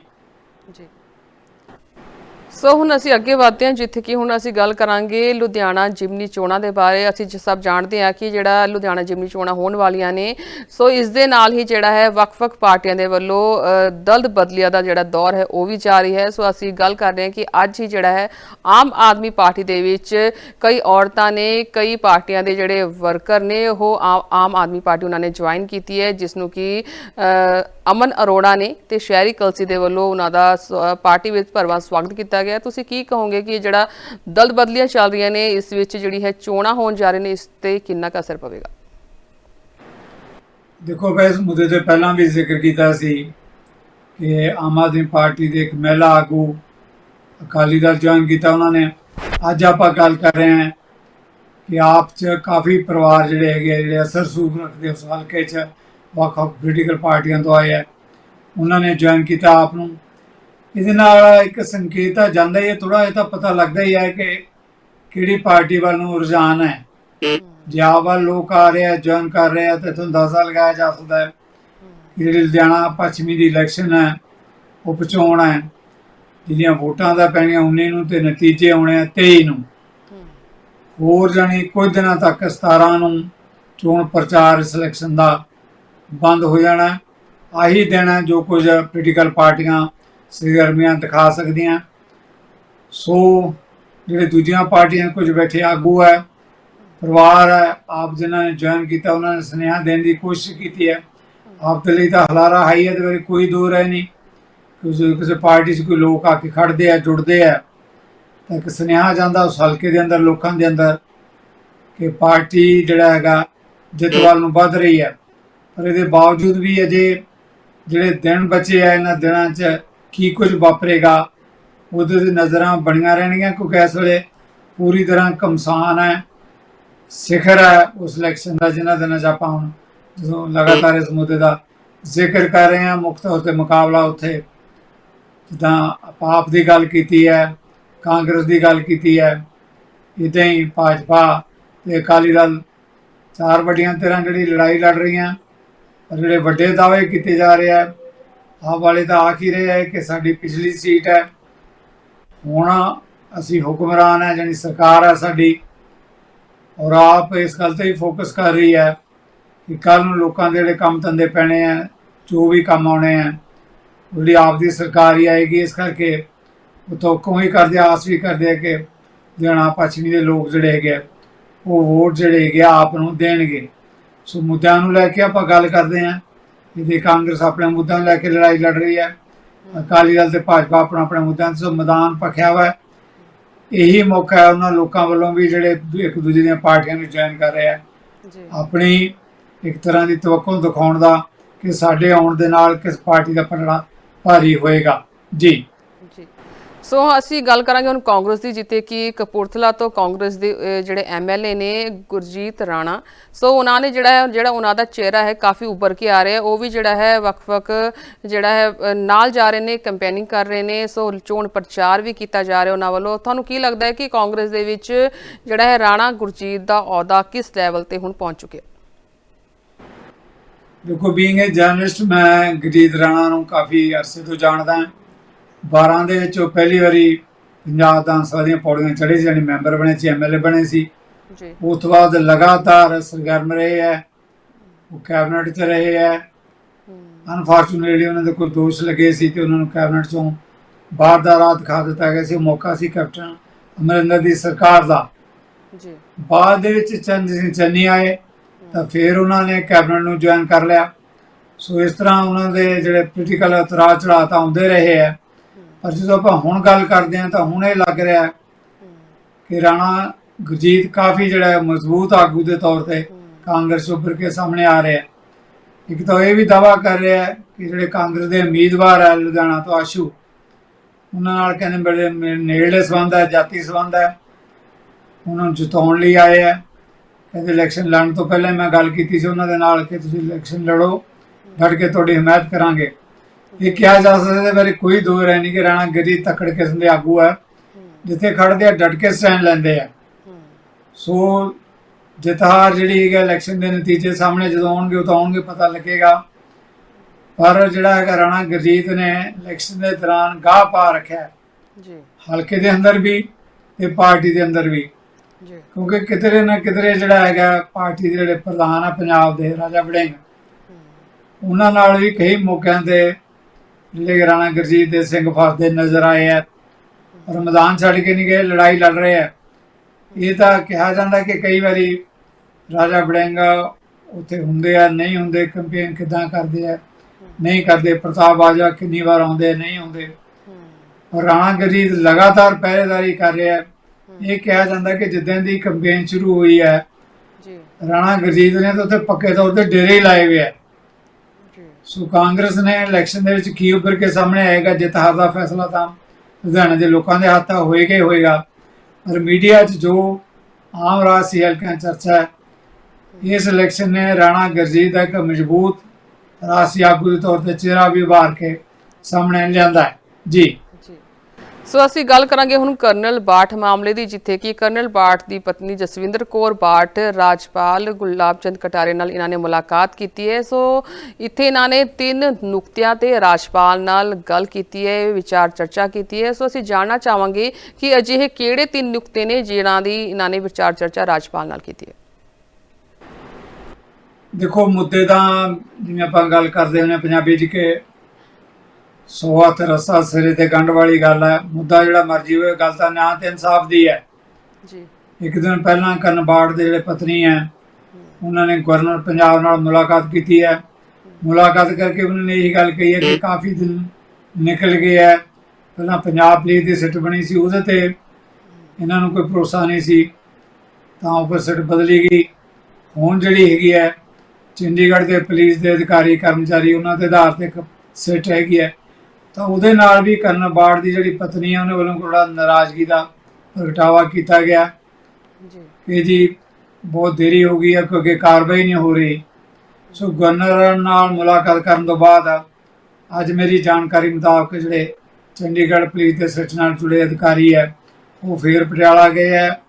ਸੋ ਹੁਣ ਅਸੀਂ ਅੱਗੇ ਵਧਦੇ ਹਾਂ, ਜਿੱਥੇ ਕਿ ਹੁਣ ਅਸੀਂ ਗੱਲ ਕਰਾਂਗੇ ਲੁਧਿਆਣਾ ਜਿਮਨੀ ਚੋਣਾਂ ਦੇ ਬਾਰੇ। ਅਸੀਂ ਜਿ, ਸਭ ਜਾਣਦੇ ਹਾਂ ਕਿ ਜਿਹੜਾ ਲੁਧਿਆਣਾ ਜਿਮਨੀ ਚੋਣਾਂ ਹੋਣ ਵਾਲੀਆਂ ਨੇ। ਸੋ ਇਸ ਦੇ ਨਾਲ ਹੀ ਜਿਹੜਾ ਹੈ ਵੱਖ-ਵੱਖ ਪਾਰਟੀਆਂ ਦੇ ਵੱਲੋਂ ਦਲਦ ਬਦਲੀਆਂ ਦਾ ਜਿਹੜਾ ਦੌਰ ਹੈ, ਉਹ ਵੀ ਜਾਰੀ ਹੈ। ਸੋ ਅਸੀਂ ਗੱਲ ਕਰ ਰਹੇ ਹਾਂ ਕਿ ਅੱਜ ਹੀ ਜਿਹੜਾ ਹੈ ਆਮ ਆਦਮੀ ਪਾਰਟੀ ਦੇ ਵਿੱਚ ਕਈ ਔਰਤਾਂ ਨੇ, ਕਈ ਪਾਰਟੀਆਂ ਦੇ ਜਿਹੜੇ ਵਰਕਰ ਨੇ, ਉਹ ਆ- ਆਮ ਆਦਮੀ ਪਾਰਟੀ ਉਹਨਾਂ ਨੇ ਜੁਆਇਨ ਕੀਤੀ ਹੈ, ਜਿਸ ਨੂੰ ਕਿ ਅਮਨ ਅਰੋੜਾ ਨੇ ਤੇ ਸ਼ਹਿਰੀ ਕਲਸੀ ਦੇ ਵੱਲੋਂ ਉਹਨਾਂ ਦਾ ਸ- ਪਾਰਟੀ ਵਿੱਚ ਭਰਵਾਂ ਸਵਾਗਤ ਕੀਤਾ ਗਿਆ। ਤੁਸੀਂ ਕੀ ਕਹੋਗੇ ਕਿ ਜਿਹੜਾ ਦਲ ਬਦਲੀਆਂ ਚੱਲ ਰਹੀਆਂ ਨੇ, ਇਸ ਵਿੱਚ ਜਿਹੜੀ ਹੈ ਚੋਣਾਂ ਹੋਣ ਜਾ ਰਹੀਆਂ ਨੇ, ਇਸ ਤੇ ਕਿੰਨਾ ਕੁ ਅਸਰ ਪਵੇਗਾ? ਦੇਖੋ, ਮੈਂ ਇਸ ਮੁੱਦੇ ਤੇ ਪਹਿਲਾਂ ਵੀ ਜ਼ਿਕਰ ਕੀਤਾ ਸੀ ਕਿ ਆਮ ਆਦਮੀ ਪਾਰਟੀ ਦੇ ਇੱਕ ਮਹਿਲਾ ਆਗੂ ਅਕਾਲੀ ਦਲ ਜੁਆਇਨ ਕੀਤਾ ਉਹਨਾਂ ਨੇ। ਅੱਜ ਆਪਾਂ ਗੱਲ ਕਰ ਰਹੇ ਹਾਂ ਕਿ ਆਪ ਚ ਕਾਫੀ ਪਰਿਵਾਰ ਜਿਹੜੇ ਹੈਗੇ ਜਿਹੜੇ ਅਸਰ ਸੂਬ ਰੱਖਦੇ ਉਸ ਹਲਕੇ ਚ ਵੱਖ ਵੱਖ ਪੋਲੀਟੀਕਲ ਪਾਰਟੀਆਂ ਤੋਂ ਆਏ ਹੈ ਉਹਨਾਂ ਨੇ ਜੁਆਇਨ ਕੀਤਾ ਆਪ ਨੂੰ। ਇਹਦੇ ਨਾਲ ਇੱਕ ਸੰਕੇਤ ਆ ਜਾਂਦਾ ਹੀ ਥੋੜਾ ਇਹ ਤਾਂ ਪਤਾ ਲੱਗਦਾ ਹੀ ਹੈ ਕਿ ਕਿਹੜੀ ਪਾਰਟੀ ਵੱਲ ਨੂੰ ਰੁਝਾਨ ਹੈ। ਜਿਆਵਾ ਲੋਕ ਆ ਰਹੇ ਆ ਜੁਆਇਨ ਕਰ ਰਹੇ ਆ, ਤੇ ਤੁਹਾਨੂੰ ਅੰਦਾਜ਼ਾ ਲਗਾਇਆ ਜਾ ਸਕਦਾ ਹੈ ਜਿਹੜੀ ਲੁਧਿਆਣਾ ਪੱਛਮੀ ਦੀ ਇਲੈਕਸ਼ਨ ਹੈ ਉਹ ਪਚਾਉਣ ਹੈ, ਜਿਹੜੀਆਂ ਵੋਟਾਂ ਦਾ ਪੈਣੀਆਂ 19 ਨੂੰ ਤੇ ਨਤੀਜੇ ਆਉਣੇ ਆ 23 ਨੂੰ। ਹੋਰ ਜਾਣੀ ਕੁਝ ਦਿਨਾਂ ਤੱਕ 17 ਨੂੰ ਚੋਣ ਪ੍ਰਚਾਰ ਸਿਲੈਕਸ਼ਨ ਦਾ ਬੰਦ ਹੋ ਜਾਣਾ। ਆਹੀ ਦਿਨ ਹੈ ਜੋ ਕੁਝ ਪੋਲੀਟੀਕਲ ਪਾਰਟੀਆਂ ਸਰਗਰਮੀਆਂ ਦਿਖਾ ਸਕਦੀਆਂ। ਸੋ, ਜਿਹੜੇ ਦੂਜੀਆਂ ਪਾਰਟੀਆਂ ਕੁਝ ਬੈਠੇ ਆਗੂ ਹੈ, ਪਰਿਵਾਰ ਹੈ, ਆਪ ਜਿਨ੍ਹਾਂ ਨੇ ਜੁਆਇਨ ਕੀਤਾ, ਉਹਨਾਂ ਨੇ ਸੁਨੇਹਾ ਦੇਣ ਦੀ ਕੋਸ਼ਿਸ਼ ਕੀਤੀ ਹੈ। ਆਪ ਦੇ ਲਈ ਤਾਂ ਹਲਾਰਾ ਹਾਈ ਹੈ ਤੇ ਬਾਰੇ ਕੋਈ ਦੂਰ ਹੈ ਨਹੀਂ। ਕਿਸੇ ਕਿਸੇ ਪਾਰਟੀ 'ਚ ਕੋਈ ਲੋਕ ਆ ਕੇ ਖੜਦੇ ਆ, ਜੁੜਦੇ ਆ, ਤਾਂ ਇੱਕ ਸੁਨੇਹਾ ਜਾਂਦਾ ਉਸ ਹਲਕੇ ਦੇ ਅੰਦਰ, ਲੋਕਾਂ ਦੇ ਅੰਦਰ ਕਿ ਪਾਰਟੀ ਜਿਹੜਾ ਹੈਗਾ ਜਿੱਤ ਵੱਲ ਨੂੰ ਵੱਧ ਰਹੀ ਹੈ। ਪਰ ਇਹਦੇ ਬਾਵਜੂਦ ਵੀ ਅਜੇ ਜਿਹੜੇ ਦਿਨ ਬਚੇ ਆ, ਇਹਨਾਂ ਦਿਨਾਂ 'ਚ ਕੀ ਕੁਝ ਵਾਪਰੇਗਾ, ਉਹਦੇ ਤੇ ਨਜ਼ਰਾਂ ਬਣੀਆਂ ਰਹਿਣਗੀਆਂ, ਕਿਉਂਕਿ ਇਸ ਵੇਲੇ ਪੂਰੀ ਤਰ੍ਹਾਂ ਕਮਸਾਨ ਹੈ, ਸਿਖਰ ਹੈ ਉਸ ਇਲੈਕਸ਼ਨ ਦਾ, ਜਿਨ੍ਹਾਂ ਦਿਨਾਂ 'ਚ ਆਪਾਂ ਹੁਣ ਜਦੋਂ ਲਗਾਤਾਰ ਇਸ ਮੁੱਦੇ ਦਾ ਜ਼ਿਕਰ ਕਰ ਰਹੇ ਹਾਂ, ਮੁੱਖ ਤੌਰ ਤੇ ਮੁਕਾਬਲਾ ਉੱਥੇ, ਜਿੱਦਾਂ ਆਪਾਂ ਆਪ ਦੀ ਗੱਲ ਕੀਤੀ ਹੈ, ਕਾਂਗਰਸ ਦੀ ਗੱਲ ਕੀਤੀ ਹੈ, ਇਦਾਂ ਹੀ ਭਾਜਪਾ ਤੇ ਅਕਾਲੀ ਦਲ ਚਾਰ ਵੱਡੀਆਂ ਧਿਰਾਂ ਜਿਹੜੀ ਲੜਾਈ ਲੜ ਰਹੀਆਂ ਔਰ ਜਿਹੜੇ ਵੱਡੇ ਦਾਅਵੇ ਕੀਤੇ ਜਾ ਰਹੇ ਆ ਆਪ ਵਾਲੇ ਤਾਂ ਆਖ ਹੀ ਰਹੇ ਹੈ ਕਿ ਸਾਡੀ ਪਿਛਲੀ ਸੀਟ ਹੈ। ਹੁਣ ਅਸੀਂ ਹੁਕਮਰਾਨ ਹੈ ਜਾਨੀ ਸਰਕਾਰ ਹੈ ਸਾਡੀ। ਔਰ ਆਪ ਇਸ ਗੱਲ ਤੇ ਹੀ ਫੋਕਸ ਕਰ ਰਹੀ ਹੈ ਕਿ ਕੱਲ ਨੂੰ ਲੋਕਾਂ ਦੇ ਜਿਹੜੇ ਕੰਮ ਧੰਦੇ ਪੈਣੇ ਆ ਜੋ ਵੀ ਕੰਮ ਆਉਣੇ ਆ ਉਹਦੀ ਆਪ ਦੀ ਸਰਕਾਰ ਹੀ ਆਏਗੀ। ਇਸ ਕਰਕੇ ਉਹ ਤੋਂ ਹੀ ਕਰਦੇ ਆਸ ਵੀ ਕਰਦੇ ਕਿ ਦੇਣਾ ਪੱਛਮੀ ਦੇ ਲੋਕ ਜਿਹੜੇ ਹੈਗੇ ਆ, ਉਹ ਵੋਟ ਜਿਹੜੇ ਹੈਗੇ ਆ ਆਪ ਨੂੰ ਦੇਣਗੇ। ਸੋ ਮੁੱਦਿਆਂ ਨੂੰ ਲੈ ਕੇ ਆਪਾਂ ਗੱਲ ਕਰਦੇ ਹਾਂ। ਇਹਦੇ ਕਾਂਗਰਸ ਆਪਣੇ ਮੁੱਦਿਆਂ ਨੂੰ ਲੈ ਕੇ ਲੜਾਈ ਲੜ ਰਹੀ ਹੈ ਅਕਾਲੀ ਦਲ ਤੇ ਭਾਜਪਾ ਆਪਣਾ ਆਪਣੇ ਮੁੱਦਿਆਂ ਤੋਂ ਮੈਦਾਨ ਪੱਖਿਆ ਹੋਇਆ ਹੈ। ਇਹੀ ਮੌਕਾ ਹੈ ਉਹਨਾਂ ਲੋਕਾਂ ਵੱਲੋਂ ਵੀ ਜਿਹੜੇ ਇੱਕ ਦੂਜੇ ਦੀਆਂ ਪਾਰਟੀਆਂ ਨੂੰ ਜੁਆਇਨ ਕਰ ਰਹੇ ਆ ਆਪਣੀ ਇੱਕ ਤਰ੍ਹਾਂ ਦੀ ਤਵੱਕੋ ਦਿਖਾਉਣ ਦਾ ਕਿ ਸਾਡੇ ਆਉਣ ਦੇ ਨਾਲ ਕਿਸ ਪਾਰਟੀ ਦਾ ਪਲੜਾ ਭਾਰੀ ਹੋਏਗਾ। ਜੀ। ਸੋ ਅਸੀਂ ਗੱਲ ਕਰਾਂਗੇ ਹੁਣ ਕਾਂਗਰਸ ਦੀ ਜਿੱਤੇ ਕਿ ਕਪੂਰਥਲਾ ਤੋਂ ਕਾਂਗਰਸ ਦੇ ਅਹ, ਜਿਹੜੇ ਐਮਐਲਏ ਨੇ ਗੁਰਜੀਤ ਰਾਣਾ। ਸੋ ਉਹਨਾਂ ਨੇ ਜਿਹੜਾ ਜਿਹੜਾ ਉਹਨਾਂ ਦਾ ਚਿਹਰਾ ਹੈ ਕਾਫੀ ਉੱਭਰ ਕੇ ਆ ਰਿਹਾ ਉਹ ਵੀ ਜਿਹੜਾ ਹੈ ਵੱਖ-ਵੱਖ ਜਿਹੜਾ ਹੈ ਨਾਲ ਜਾ ਰਹੇ ਨੇ ਕੈਂਪੇਨਿੰਗ ਕਰ ਰਹੇ ਨੇ। ਸੋ ਚੋਣ ਪ੍ਰਚਾਰ ਵੀ ਕੀਤਾ ਜਾ ਰਿਹਾ ਉਹਨਾਂ ਵੱਲੋਂ। ਤੁਹਾਨੂੰ ਕੀ ਲੱਗਦਾ ਹੈ ਕਿ ਕਾਂਗਰਸ ਦੇ ਵਿੱਚ ਜਿਹੜਾ ਹੈ ਰਾਣਾ ਗੁਰਜੀਤ ਦਾ ਅਹੁਦਾ ਕਿਸ ਲੈਵਲ ਤੇ ਹੁਣ ਪਹੁੰਚ ਚੁੱਕਿਆ? ਦੇਖੋ ਬੀਇੰਗ ਅ ਜਰਨਲਿਸਟ ਮੈਂ ਗਜੀਤ ਰਾਣਾ ਨੂੰ ਕਾਫੀ ਅਰਸੇ ਤੋਂ ਜਾਣਦਾ ਹਾਂ। 12 ਦੇ ਵਿੱਚ ਉਹ ਪਹਿਲੀ ਵਾਰੀ ਪੰਜਾਬ ਸਭਾ ਦੀਆਂ ਪੌੜੀਆਂ ਚੜ੍ਹੇ ਸੀ ਜਾਣੀ ਮੈਂਬਰ ਬਣੇ ਸੀ ਐਮਐਲਏ ਬਣੇ ਸੀ। ਜੀ। ਉਸ ਤੋਂ ਬਾਅਦ ਲਗਾਤਾਰ ਸਰਗਰਮ ਰਹੇ ਹੈ ਉਹ ਕੈਬਨਿਟ 'ਚ ਰਹੇ ਹੈ। ਅਨਫੋਰਚੂਨੇਟਲੀ ਉਹਨਾਂ ਦੇ ਕੋਈ ਦੋਸ਼ ਲੱਗੇ ਸੀ ਤੇ ਉਹਨਾਂ ਨੂੰ ਕੈਬਨਿਟ 'ਚੋਂ ਬਾਹਰ ਦਾ ਰਾਹ ਦਿਖਾ ਦਿੱਤਾ ਗਿਆ ਸੀ। ਉਹ ਮੌਕਾ ਸੀ ਕੈਪਟਨ ਅਮਰਿੰਦਰ ਦੀ ਸਰਕਾਰ ਦਾ। ਜੀ। ਬਾਅਦ ਦੇ ਵਿੱਚ ਚੰਦ ਸਿੰਘ ਚੰਨੀ ਆਏ ਤਾਂ ਫਿਰ ਉਹਨਾਂ ਨੇ ਕੈਬਨਿਟ ਨੂੰ ਜੁਆਇਨ ਕਰ ਲਿਆ। ਸੋ ਇਸ ਤਰ੍ਹਾਂ ਉਹਨਾਂ ਦੇ ਜਿਹੜੇ ਪੋਲੀਟੀਕਲ ਉਤਰਾਅ ਚੜਾਅ ਤਾਂ ਆਉਂਦੇ ਰਹੇ ਆ ਪਰ ਜਦੋਂ ਆਪਾਂ ਹੁਣ ਗੱਲ ਕਰਦੇ ਹਾਂ ਤਾਂ ਹੁਣ ਇਹ ਲੱਗ ਰਿਹਾ ਕਿ ਰਾਣਾ ਗੁਰਜੀਤ ਕਾਫੀ ਜਿਹੜਾ ਮਜ਼ਬੂਤ ਆਗੂ ਦੇ ਤੌਰ ਤੇ ਕਾਂਗਰਸ ਉੱਪਰ ਕੇ ਸਾਹਮਣੇ ਆ ਰਿਹਾ ਇੱਕ ਤਾਂ ਇਹ ਵੀ ਦਾਵਾ ਕਰ ਰਿਹਾ ਕਿ ਜਿਹੜੇ ਕਾਂਗਰਸ ਦੇ ਉਮੀਦਵਾਰ ਹੈ ਲੁਧਿਆਣਾ ਤੋਂ ਆਸ਼ੂ, ਉਹਨਾਂ ਨਾਲ ਕਹਿੰਦੇ ਬੜੇ ਨੇੜਲੇ ਸੰਬੰਧ ਹੈ, ਜਾਤੀ ਸੰਬੰਧ ਹੈ। ਉਹਨਾਂ ਨੂੰ ਜਿਤਾਉਣ ਲਈ ਆਏ ਆ ਕਹਿੰਦੇ ਇਲੈਕਸ਼ਨ ਲੜਨ ਤੋਂ ਪਹਿਲਾਂ ਮੈਂ ਗੱਲ ਕੀਤੀ ਸੀ ਉਹਨਾਂ ਦੇ ਨਾਲ ਕਿ ਤੁਸੀਂ ਇਲੈਕਸ਼ਨ ਲੜੋ ਡਟ ਕੇ ਤੁਹਾਡੀ ਹਮਾਇਤ ਕਰਾਂਗੇ। ਇਹ ਕਿਹਾ ਜਾ ਸਕਦਾ ਇਹਦੇ ਬਾਰੇ ਕੋਈ ਦੋ ਰਾਏ ਨਹੀਂ ਕਿ ਰਾਣਾ ਗਰੀ ਤਕੜ ਕਿਸਮ ਦੇ ਆਗੂ ਹੈ ਜਿੱਥੇ ਖੜਦੇ ਆ ਡਟ ਕੇ ਸਟੈਂਡ ਲੈਂਦੇ ਆ। ਸੋ ਜਿਤਾਰ ਜਿਹੜੀ ਹੈ ਇਲੈਕਸ਼ਨ ਦੇ ਨਤੀਜੇ ਸਾਹਮਣੇ ਜਦੋਂ ਆਉਣਗੇ ਉਹ ਤਾਂ ਆਉਣਗੇ ਪਤਾ ਲੱਗੇਗਾ। ਪਰ ਜਿਹੜਾ ਹੈਗਾ ਰਾਣਾ ਗੁਰਜੀਤ ਨੇ ਇਲੈਕਸ਼ਨ ਦੇ ਦੌਰਾਨ ਗਾਹ ਪਾ ਰੱਖਿਆ ਹੈ, ਜੀ। ਹਲਕੇ ਦੇ ਅੰਦਰ ਵੀ ਤੇ ਪਾਰਟੀ ਦੇ ਅੰਦਰ ਵੀ। ਜੀ। ਕਿਉਂਕਿ ਕਿਧਰੇ ਨਾ ਕਿਧਰੇ ਜਿਹੜਾ ਹੈਗਾ ਪਾਰਟੀ ਦੇ ਜਿਹੜੇ ਪ੍ਰਧਾਨ ਆ ਪੰਜਾਬ ਦੇ ਰਾਜਾ ਵੜਿੰਗ ਉਹਨਾਂ ਨਾਲ ਵੀ ਕਈ ਮੌਕਿਆਂ ਤੇ ਜਿਹੜੇ ਰਾਣਾ ਗੁਰਜੀਤ ਦੇ ਸਿੰਘ ਫਸਦੇ ਨਜ਼ਰ ਆਏ ਆ। ਔਰ ਮੈਦਾਨ ਛੱਡ ਕੇ ਨਹੀਂ ਗਏ ਲੜਾਈ ਲੜ ਰਹੇ ਆ। ਇਹ ਤਾਂ ਕਿਹਾ ਜਾਂਦਾ ਕਿ ਕਈ ਵਾਰੀ ਰਾਜਾ ਵੜਿੰਗ ਉੱਥੇ ਹੁੰਦੇ ਆ ਨਹੀਂ ਹੁੰਦੇ ਕੰਪੇਨ ਕਿਦਾਂ ਕਰਦੇ ਆ ਨਹੀਂ ਕਰਦੇ ਪ੍ਰਤਾਪ ਬਾਜਵਾ ਕਿੰਨੀ ਵਾਰ ਆਉਂਦੇ ਨਹੀਂ ਆਉਂਦੇ। ਰਾਣਾ ਗੁਰਜੀਤ ਲਗਾਤਾਰ ਪਹਿਰੇਦਾਰੀ ਕਰ ਰਿਹਾ ਹੈ। ਇਹ ਕਿਹਾ ਜਾਂਦਾ ਕਿ ਜਿੱਦਾਂ ਦੀ ਕੰਪੇਨ ਸ਼ੁਰੂ ਹੋਈ ਹੈ ਜੀ। ਰਾਣਾ ਗੁਰਜੀਤ ਨੇ ਤਾਂ ਉੱਥੇ ਪੱਕੇ ਤੌਰ ਤੇ ਡੇਰੇ ਹੀ ਲਾਏ ਹੋਏ ਆ। ਸੋ ਕਾਂਗਰਸ ਨੇ ਇਲੈਕਸ਼ਨ ਦੇ ਵਿੱਚ ਕੀ ਉੱਭਰ ਕੇ ਸਾਹਮਣੇ ਆਏਗਾ, ਜਿੱਤ ਹਾਰ ਦਾ ਫੈਸਲਾ ਤਾਂ ਲੁਧਿਆਣਾ ਦੇ ਲੋਕਾਂ ਦੇ ਹੱਥ 'ਚ ਹੋਏਗਾ ਹੀ ਹੋਏਗਾ। ਪਰ ਮੀਡੀਆ 'ਚ ਜੋ ਆਮ ਰਾਜਸੀ ਹਲਕਿਆਂ ਚਰਚਾ ਹੈ, ਇਸ ਇਲੈਕਸ਼ਨ ਨੇ ਰਾਣਾ ਗੁਰਜੀਤ ਦਾ ਇੱਕ ਮਜ਼ਬੂਤ ਰਾਜਸੀ ਆਗੂ ਦੇ ਤੌਰ ਤੇ ਚਿਹਰਾ ਵੀ ਉਭਾਰ ਕੇ ਸਾਹਮਣੇ ਲਿਆਂਦਾ ਹੈ। ਜੀ। ਸੋ ਅਸੀਂ ਗੱਲ ਕਰਾਂਗੇ ਹੁਣ ਕਰਨਲ ਬਾਠ ਮਾਮਲੇ ਦੀ, ਜਿੱਥੇ ਕਿ ਕਰਨਲ ਬਾਠ ਦੀ ਪਤਨੀ ਜਸਵਿੰਦਰ ਕੌਰ ਬਾਠ ਰਾਜਪਾਲ ਗੁਲਾਬ ਚੰਦ ਕਟਾਰੇ ਨਾਲ ਇਹਨਾਂ ਨੇ ਮੁਲਾਕਾਤ ਕੀਤੀ ਹੈ। ਸੋ ਇੱਥੇ ਇਹਨਾਂ ਨੇ ਤਿੰਨ ਨੁਕਤਿਆਂ ਤੇ ਰਾਜਪਾਲ ਨਾਲ ਗੱਲ ਕੀਤੀ ਹੈ, ਵਿਚਾਰ ਚਰਚਾ ਕੀਤੀ ਹੈ। ਸੋ ਅਸੀਂ ਜਾਣਨਾ ਚਾਹਾਂਗੇ ਕਿ ਅਜਿਹੇ ਕਿਹੜੇ ਤਿੰਨ ਨੁਕਤੇ ਨੇ ਜਿਨ੍ਹਾਂ ਦੀ ਇਹਨਾਂ ਨੇ ਵਿਚਾਰ ਚਰਚਾ ਰਾਜਪਾਲ ਨਾਲ ਕੀਤੀ ਹੈ। ਦੇਖੋ, ਮੁੱਦੇ ਤਾਂ ਜਿਵੇਂ ਆਪਾਂ ਗੱਲ ਕਰਦੇ ਹੁੰਦੇ ਹਾਂ ਪੰਜਾਬੀ 'ਚ ਕਿ ਸੋਆ ਤੇ ਰਸਾ ਸਿਰੇ ਤੇ ਗੰਢ ਵਾਲੀ ਗੱਲ ਹੈ। ਮੁੱਦਾ ਜਿਹੜਾ ਮਰਜ਼ੀ ਹੋਵੇ ਗੱਲ ਤਾਂ ਨਿਆਂ ਤੇ ਇਨਸਾਫ ਦੀ ਹੈ। ਜੀ। ਇੱਕ ਦਿਨ ਪਹਿਲਾਂ ਕਨਬਾੜ ਦੇ ਜਿਹੜੇ ਪਤਨੀ ਹੈ ਉਹਨਾਂ ਨੇ ਗਵਰਨਰ ਪੰਜਾਬ ਨਾਲ ਮੁਲਾਕਾਤ ਕੀਤੀ ਹੈ। ਮੁਲਾਕਾਤ ਕਰਕੇ ਉਹਨਾਂ ਨੇ ਇਹ ਗੱਲ ਕਹੀ ਹੈ ਕਿ ਕਾਫੀ ਦਿਨ ਨਿਕਲ ਗਏ ਹੈ। ਪਹਿਲਾਂ ਪੰਜਾਬ ਪੁਲਿਸ ਦੀ ਸਿੱਟ ਬਣੀ ਸੀ ਉਹਦੇ ਤੇ ਇਹਨਾਂ ਨੂੰ ਕੋਈ ਭਰੋਸਾ ਨਹੀਂ ਸੀ। ਤਾਂ ਉਹ ਸਿੱਟ ਬਦਲੀ ਗਈ। ਹੁਣ ਜਿਹੜੀ ਹੈਗੀ ਹੈ ਚੰਡੀਗੜ੍ਹ ਦੇ ਪੁਲਿਸ ਦੇ ਅਧਿਕਾਰੀ ਕਰਮਚਾਰੀ ਉਹਨਾਂ ਦੇ ਆਧਾਰ ਤੇ ਇੱਕ ਸਿੱਟ ਹੈਗੀ ਹੈ। ਤਾਂ ਉਹਦੇ ਨਾਲ ਵੀ ਕਰਨ ਬਾੜ ਦੀ ਜਿਹੜੀ ਪਤਨੀ ਹੈ ਉਹਨੇ ਵੱਲੋਂ ਥੋੜਾ ਨਾਰਾਜ਼ਗੀ ਦਾ ਪ੍ਰਗਟਾਵਾ ਕੀਤਾ ਗਿਆ। ਜੀ। ਕਿ ਜੀ ਬਹੁਤ ਦੇਰੀ ਹੋ ਗਈ ਹੈ ਕਿਉਂਕਿ ਕਾਰਵਾਈ ਨਹੀਂ ਹੋ ਰਹੀ। ਸੋ ਗਵਰਨਰ ਨਾਲ ਮੁਲਾਕਾਤ ਕਰਨ ਤੋਂ ਬਾਅਦ ਅੱਜ ਮੇਰੀ ਜਾਣਕਾਰੀ ਮੁਤਾਬਕ ਜਿਹੜੇ ਚੰਡੀਗੜ੍ਹ ਪੁਲਿਸ ਦੇ ਸਿੱਟ ਨਾਲ ਜੁੜੇ ਅਧਿਕਾਰੀ ਹੈ ਉਹ ਫੇਰ ਪਟਿਆਲਾ ਗਏ ਹੈ।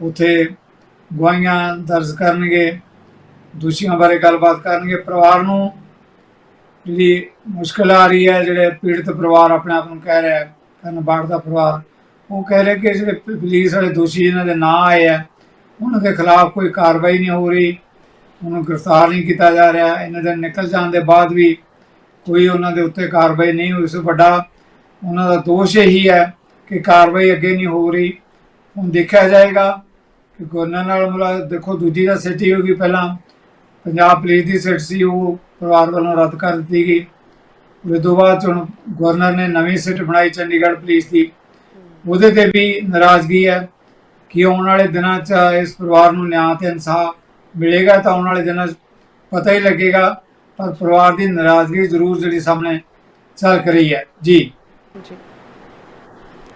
ਉੱਥੇ ਗਵਾਹੀਆਂ ਦਰਜ ਕਰਨਗੇ ਦੋਸ਼ੀਆਂ ਬਾਰੇ ਗੱਲਬਾਤ ਕਰਨਗੇ। ਪਰਿਵਾਰ ਨੂੰ ਜਿਹੜੀ ਮੁਸ਼ਕਲ ਆ ਰਹੀ ਹੈ, ਜਿਹੜੇ ਪੀੜਤ ਪਰਿਵਾਰ ਆਪਣੇ ਆਪ ਨੂੰ ਕਹਿ ਰਿਹਾ ਹੈ, ਕਰਨ ਬਾੜ ਦਾ ਪਰਿਵਾਰ, ਉਹ ਕਹਿ ਰਿਹਾ ਕਿ ਜਿਹੜੇ ਪੁਲਿਸ ਵਾਲੇ ਦੋਸ਼ੀ ਇਹਨਾਂ ਦੇ ਨਾਂ ਆਏ ਆ, ਉਹਨਾਂ ਦੇ ਖਿਲਾਫ ਕੋਈ ਕਾਰਵਾਈ ਨਹੀਂ ਹੋ ਰਹੀ, ਉਹਨੂੰ ਗ੍ਰਿਫਤਾਰ ਨਹੀਂ ਕੀਤਾ ਜਾ ਰਿਹਾ, ਇਹਨਾਂ ਦੇ ਨਿਕਲ ਜਾਣ ਦੇ ਬਾਅਦ ਵੀ ਕੋਈ ਉਹਨਾਂ ਦੇ ਉੱਤੇ ਕਾਰਵਾਈ ਨਹੀਂ ਹੋਈ। ਸੋ ਵੱਡਾ ਉਹਨਾਂ ਦਾ ਦੋਸ਼ ਇਹੀ ਹੈ ਕਿ ਕਾਰਵਾਈ ਅੱਗੇ ਨਹੀਂ ਹੋ ਰਹੀ। ਹੁਣ ਦੇਖਿਆ ਜਾਏਗਾ ਕਿ ਗਵਰਨਰ ਨਾਲ ਮੁਲਾ, ਦੇਖੋ ਦੂਜੀ ਦਾ ਸਿੱਟੀ ਹੋ ਗਈ ਪਹਿਲਾਂ, ਪੰਜਾਬ ਪੁਲਿਸ ਦੀ ਸਿੱਟ ਸੀ ਉਹ ਪਰਿਵਾਰ ਵੱਲੋਂ ਰੱਦ ਕਰ ਦਿੱਤੀ ਗਈ। ਉਹਦੇ ਤੋਂ ਬਾਅਦ 'ਚ ਹੁਣ ਗਵਰਨਰ ਨੇ ਨਵੀਂ ਸਿੱਟ ਬਣਾਈ ਚੰਡੀਗੜ੍ਹ ਪੁਲਿਸ ਦੀ। ਉਹਦੇ ਤੇ ਵੀ ਨਾਰਾਜ਼ਗੀ ਹੈ ਕਿ ਆਉਣ ਵਾਲੇ ਦਿਨਾਂ 'ਚ ਇਸ ਪਰਿਵਾਰ ਨੂੰ ਨਿਆਂ ਤੇ ਇਨਸਾਫ ਮਿਲੇਗਾ ਤਾਂ ਆਉਣ ਵਾਲੇ ਦਿਨਾਂ 'ਚ ਪਤਾ ਹੀ ਲੱਗੇਗਾ, ਪਰ ਪਰਿਵਾਰ ਦੀ ਨਾਰਾਜ਼ਗੀ ਜ਼ਰੂਰ ਜਿਹੜੀ ਸਾਹਮਣੇ ਚੱਲ ਰਹੀ ਹੈ। ਜੀ। ਜੀ।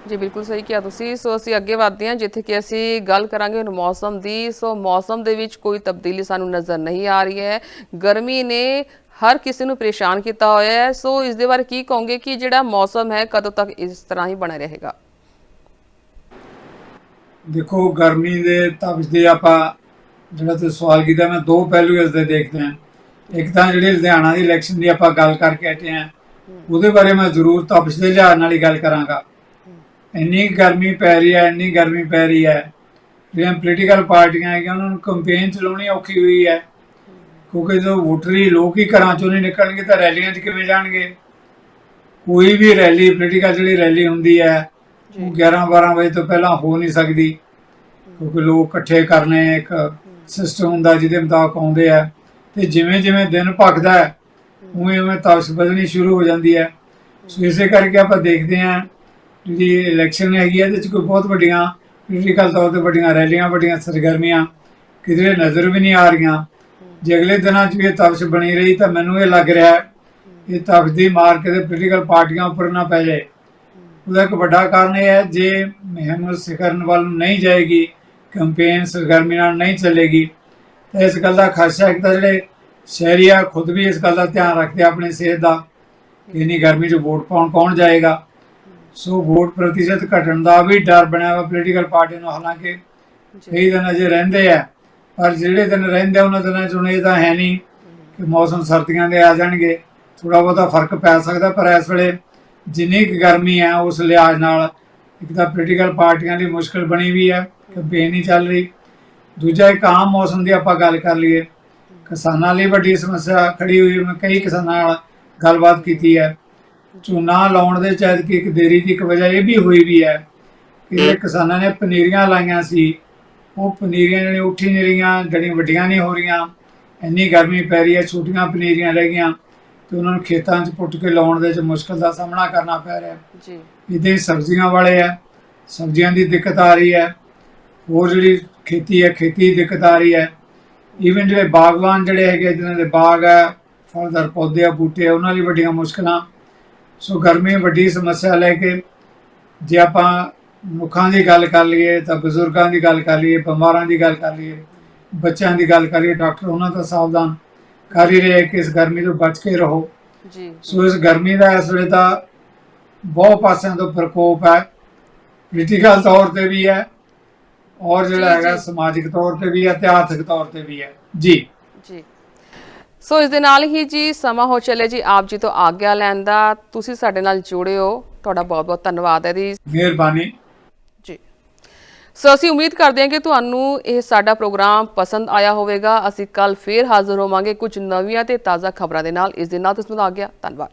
ਜੀ ਬਿਲਕੁਲ ਸਹੀ ਕਿਹਾ ਤੁਸੀਂ। ਸੋ ਅਸੀਂ ਅੱਗੇ ਵਧਦੇ ਹਾਂ ਜਿੱਥੇ ਕਿ ਅਸੀਂ ਗੱਲ ਕਰਾਂਗੇ ਹੁਣ ਮੌਸਮ ਦੀ। ਸੋ ਮੌਸਮ ਦੇ ਵਿੱਚ ਕੋਈ ਤਬਦੀਲੀ ਸਾਨੂੰ ਨਜ਼ਰ ਨਹੀਂ ਆ ਰਹੀ ਹੈ। ਗਰਮੀ ਨੇ ਹਰ ਕਿਸੇ ਨੂੰ ਪਰੇਸ਼ਾਨ ਕੀਤਾ ਹੋਇਆ ਹੈ। ਸੋ ਇਸ ਦੇ ਬਾਰੇ ਕੀ ਕਹੋਗੇ ਕਿ ਜਿਹੜਾ ਮੌਸਮ ਹੈ ਕਦੋਂ ਤੱਕ ਇਸ ਤਰ੍ਹਾਂ ਹੀ ਬਣਾ ਰਹੇਗਾ? ਦੇਖੋ ਗਰਮੀ ਦੇ ਤਪਸ਼ ਦੇ ਆਪਾਂ ਜਿਹੜਾ ਤੁਸੀਂ ਸਵਾਲ ਕੀਤਾ ਮੈਂ ਦੋ ਪਹਿਲੂ ਇਸ ਦੇ ਦੇਖਦੇ ਹਾਂ। ਇੱਕ ਤਾਂ ਜਿਹੜੀ ਲੁਧਿਆਣਾ ਦੀ ਇਲੈਕਸ਼ਨ ਦੀ ਆਪਾਂ ਗੱਲ ਕਰਕੇ ਹਟੇ ਹਾਂ। ਉਹਦੇ ਬਾਰੇ ਮੈਂ ਜ਼ਰੂਰ ਤਪਸ਼ ਦੇ ਲਿਹਾਜ਼ ਨਾਲ ਹੀ ਗੱਲ ਕਰਾਂਗਾ। ਇੰਨੀ ਗਰਮੀ ਪੈ ਰਹੀ ਹੈ ਇੰਨੀ ਗਰਮੀ ਪੈ ਰਹੀ ਹੈ। ਜਿਹੜੀਆਂ ਪੋਲੀਟੀਕਲ ਪਾਰਟੀਆਂ ਹੈਗੀਆਂ ਉਹਨਾਂ ਨੂੰ ਕੰਪੇਨ ਚਲਾਉਣੀ ਔਖੀ ਹੋਈ ਹੈ। ਕਿਉਂਕਿ ਜੋ ਵੋਟਰੀ ਲੋਕ ਹੀ ਘਰਾਂ ਚੋਂ ਨਹੀਂ ਨਿਕਲਣਗੇ ਤਾਂ ਰੈਲੀਆਂ 'ਚ ਕਿਵੇਂ ਜਾਣਗੇ? ਕੋਈ ਵੀ ਰੈਲੀ ਪੋਲੀਟੀਕਲ ਜਿਹੜੀ ਰੈਲੀ ਹੁੰਦੀ ਹੈ ਉਹ 11 12 ਵਜੇ ਤੋਂ ਪਹਿਲਾਂ ਹੋ ਨਹੀਂ ਸਕਦੀ। ਕਿਉਂਕਿ ਲੋਕ ਇਕੱਠੇ ਕਰਨੇ ਇੱਕ ਸਿਸਟਮ ਹੁੰਦਾ ਜਿਹਦੇ ਮੁਤਾਬਕ ਆਉਂਦੇ ਆ। ਤੇ ਜਿਵੇਂ ਜਿਵੇਂ ਦਿਨ ਭਖਦਾ ਹੈ ਉਵੇਂ ਉਵੇਂ ਤਪਸ਼ ਵਧਣੀ ਸ਼ੁਰੂ ਹੋ ਜਾਂਦੀ ਹੈ। ਸੋ ਇਸੇ ਕਰਕੇ ਆਪਾਂ ਦੇਖਦੇ ਹਾਂ ਜਿਹੜੀ ਇਲੈਕਸ਼ਨ ਹੈਗੀ ਹੈ ਇਹਦੇ 'ਚ ਕੋਈ ਬਹੁਤ ਵੱਡੀਆਂ ਪੋਲੀਟੀਕਲ ਤੌਰ ਤੇ ਵੱਡੀਆਂ ਰੈਲੀਆਂ, ਵੱਡੀਆਂ ਸਰਗਰਮੀਆਂ ਕਿਧਰੇ ਨਜ਼ਰ ਵੀ ਨਹੀਂ ਆ ਰਹੀਆਂ। ਜੇ ਅਗਲੇ ਦਿਨਾਂ 'ਚ ਵੀ ਇਹ ਤਪਸ਼ ਬਣੀ ਰਹੀ, ਤਾਂ ਮੈਨੂੰ ਇਹ ਲੱਗ ਰਿਹਾ ਹੈ ਇਹ ਤਪਸ਼ ਦੀ ਮਾਰ ਕਿਤੇ ਪੋਲੀਟੀਕਲ ਪਾਰਟੀਆਂ ਉੱਪਰ ਨਾ ਪੈ ਜਾਏ। ਉਹਦਾ ਇੱਕ ਵੱਡਾ ਕਾਰਨ ਇਹ ਹੈ, ਜੇ ਮੁਹਿੰਮ ਸਿਖਰਨ ਵੱਲ ਨੂੰ ਨਹੀਂ ਜਾਏਗੀ ਕੈਂਪੇਨ ਸਰਗਰਮੀ ਨਾਲ ਨਹੀਂ ਚੱਲੇਗੀ, ਤਾਂ ਇਸ ਗੱਲ ਦਾ ਖਦਸ਼ਾ ਇੱਕ ਤਾਂ ਜਿਹੜੇ ਸ਼ਹਿਰੀ ਆ, ਖੁਦ ਵੀ ਇਸ ਗੱਲ ਦਾ ਧਿਆਨ ਰੱਖਦੇ ਆ, ਆਪਣੀ ਸਿਹਤ ਦਾ। ਕਿ ਇੰਨੀ ਗਰਮੀ 'ਚ ਵੋਟ ਪਾਉਣ ਕੌਣ ਜਾਏਗਾ? ਸੋ ਵੋਟ ਪ੍ਰਤੀਸ਼ਤ ਘਟਣ ਦਾ ਵੀ ਡਰ ਬਣਿਆ ਵਾ ਪੋਲੀਟੀਕਲ ਪਾਰਟੀ ਨੂੰ ਹਾਲਾਂਕਿ ਕਈ ਦਿਨ ਅਜੇ ਰਹਿੰਦੇ ਆ ਪਰ ਜਿਹੜੇ ਦਿਨ ਰਹਿੰਦੇ ਆ, ਉਹਨਾਂ ਦਿਨਾਂ 'ਚ ਹੁਣ ਇਹ ਤਾਂ ਹੈ ਨਹੀਂ ਕਿ ਮੌਸਮ ਸਰਦੀਆਂ ਦੇ ਆ ਜਾਣਗੇ। ਥੋੜਾ ਬਹੁਤਾ ਫ਼ਰਕ ਪੈ ਸਕਦਾ ਪਰ ਇਸ ਵੇਲੇ ਜਿੰਨੀ ਕੁ ਗਰਮੀ ਹੈ ਉਸ ਲਿਹਾਜ਼ ਨਾਲ ਇੱਕ ਤਾਂ ਪੋਲੀਟੀਕਲ ਪਾਰਟੀਆਂ ਦੀ ਮੁਸ਼ਕਲ ਬਣੀ ਵੀ ਹੈ ਕੰਪੇਨ ਨਹੀਂ ਚੱਲ ਰਹੀ। ਦੂਜਾ ਇੱਕ ਆਮ ਮੌਸਮ ਦੀ ਆਪਾਂ ਗੱਲ ਕਰ ਲਈਏ ਕਿਸਾਨਾਂ ਲਈ ਵੱਡੀ ਸਮੱਸਿਆ ਖੜੀ ਹੋਈ ਹੈ ਮੈਂ ਕਈ ਕਿਸਾਨਾਂ ਨਾਲ ਗੱਲਬਾਤ ਕੀਤੀ ਹੈ। ਝੋਨਾ ਲਾਉਣ ਦੇ ਚਾਹਤ ਕਿ ਇੱਕ ਦੇਰੀ ਦੀ ਇੱਕ ਵਜ੍ਹਾ ਇਹ ਵੀ ਹੋਈ ਵੀ ਹੈ ਕਿ ਜਿਹੜੇ ਕਿਸਾਨਾਂ ਨੇ ਪਨੀਰੀਆਂ ਲਾਈਆਂ ਸੀ ਉਹ ਪਨੀਰੀਆਂ ਜਿਹੜੀਆਂ ਉੱਠੀ ਨਹੀਂ ਰਹੀਆਂ ਜਿਹੜੀਆਂ ਵੱਡੀਆਂ ਨਹੀਂ ਹੋ ਰਹੀਆਂ ਇੰਨੀ ਗਰਮੀ ਪੈ ਰਹੀ ਹੈ ਛੋਟੀਆਂ ਪਨੀਰੀਆਂ ਰਹਿ ਗਈਆਂ ਤੇ ਉਹਨਾਂ ਨੂੰ ਖੇਤਾਂ 'ਚ ਪੁੱਟ ਕੇ ਲਾਉਣ ਦੇ ਵਿੱਚ ਮੁਸ਼ਕਲ ਦਾ ਸਾਹਮਣਾ ਕਰਨਾ ਪੈ ਰਿਹਾ ਜੀ। ਇਹਦੇ ਸਬਜ਼ੀਆਂ ਵਾਲੇ ਆ ਸਬਜ਼ੀਆਂ ਦੀ ਦਿੱਕਤ ਆ ਰਹੀ ਹੈ ਹੋਰ ਜਿਹੜੀ ਖੇਤੀ ਹੈ ਖੇਤੀ ਦੀ ਦਿੱਕਤ ਆ ਰਹੀ ਹੈ। ਈਵਨ ਜਿਹੜੇ ਬਾਗਵਾਨ ਜਿਹੜੇ ਹੈਗੇ ਜਿਨ੍ਹਾਂ ਦੇ ਬਾਗ ਹੈ ਫਲਦਾਰ ਪੌਦੇ ਆ ਬੂਟੇ ਆ ਉਹਨਾਂ ਲਈ ਵੱਡੀਆਂ ਮੁਸ਼ਕਲਾਂ ਸੋ ਗਰਮੀ ਵੱਡੀ ਸਮੱਸਿਆ ਲੈ ਕੇ ਜੇ ਆਪਾਂ ਮੁੱਖਾਂ ਦੀ ਗੱਲ ਕਰ ਲਈਏ ਤਾਂ ਬਜ਼ੁਰਗਾਂ ਦੀ ਗੱਲ ਕਰ ਲਈਏ ਬਿਮਾਰਾਂ ਦੀ ਗੱਲ ਕਰ ਲਈਏ ਬੱਚਿਆਂ ਦੀ ਗੱਲ ਕਰੀਏ ਡਾਕਟਰ ਉਹਨਾਂ ਤੋਂ ਸਾਵਧਾਨ ਕਰ ਹੀ ਰਹੇ ਕਿ ਇਸ ਗਰਮੀ ਤੋਂ ਬਚ ਕੇ ਰਹੋ। ਜੀ। ਸੋ ਇਸ ਗਰਮੀ ਦਾ ਇਸ ਵੇਲੇ ਤਾਂ ਬਹੁਤ ਪਾਸਿਆਂ ਤੋਂ ਪ੍ਰਕੋਪ ਹੈ। ਪੋਲੀਟੀਕਲ ਤੌਰ ਤੇ ਵੀ ਹੈ ਔਰ ਜਿਹੜਾ ਹੈਗਾ। ਸਮਾਜਿਕ ਤੌਰ ਤੇ ਵੀ ਹੈ ਇਤਿਹਾਸਕ ਤੌਰ ਤੇ ਵੀ ਹੈ। ਜੀ। ਜੀ। ਸੋ ਇਸ ਦੇ ਨਾਲ ਹੀ ਜੀ ਸਮਾਂ ਹੋ ਚੱਲੇ ਜੀ। ਆਪ ਜੀ ਤੋਂ ਆਗਿਆ ਲੈਣ ਦਾ। ਤੁਸੀਂ ਸਾਡੇ ਨਾਲ ਜੁੜੇ ਹੋ। ਤੁਹਾਡਾ ਬਹੁਤ ਬਹੁਤ ਧੰਨਵਾਦ ਹੈ ਜੀ। ਮਿਹਰਬਾਨੀ। ਜੀ। ਸੋ ਅਸੀਂ ਉਮੀਦ ਕਰਦੇ ਹਾਂ ਕਿ ਤੁਹਾਨੂੰ ਇਹ ਸਾਡਾ ਪ੍ਰੋਗਰਾਮ ਪਸੰਦ ਆਇਆ ਹੋਵੇਗਾ। ਅਸੀਂ ਕੱਲ ਫੇਰ ਹਾਜ਼ਰ ਹੋਵਾਂਗੇ ਕੁਝ ਨਵੀਆਂ ਤੇ ਤਾਜ਼ਾ ਖਬਰਾਂ ਦੇ ਨਾਲ। ਇਸ ਦੇ ਨਾਲ ਤੁਸੀਂ ਨੂੰ ਆ ਗਿਆ ਧੰਨਵਾਦ।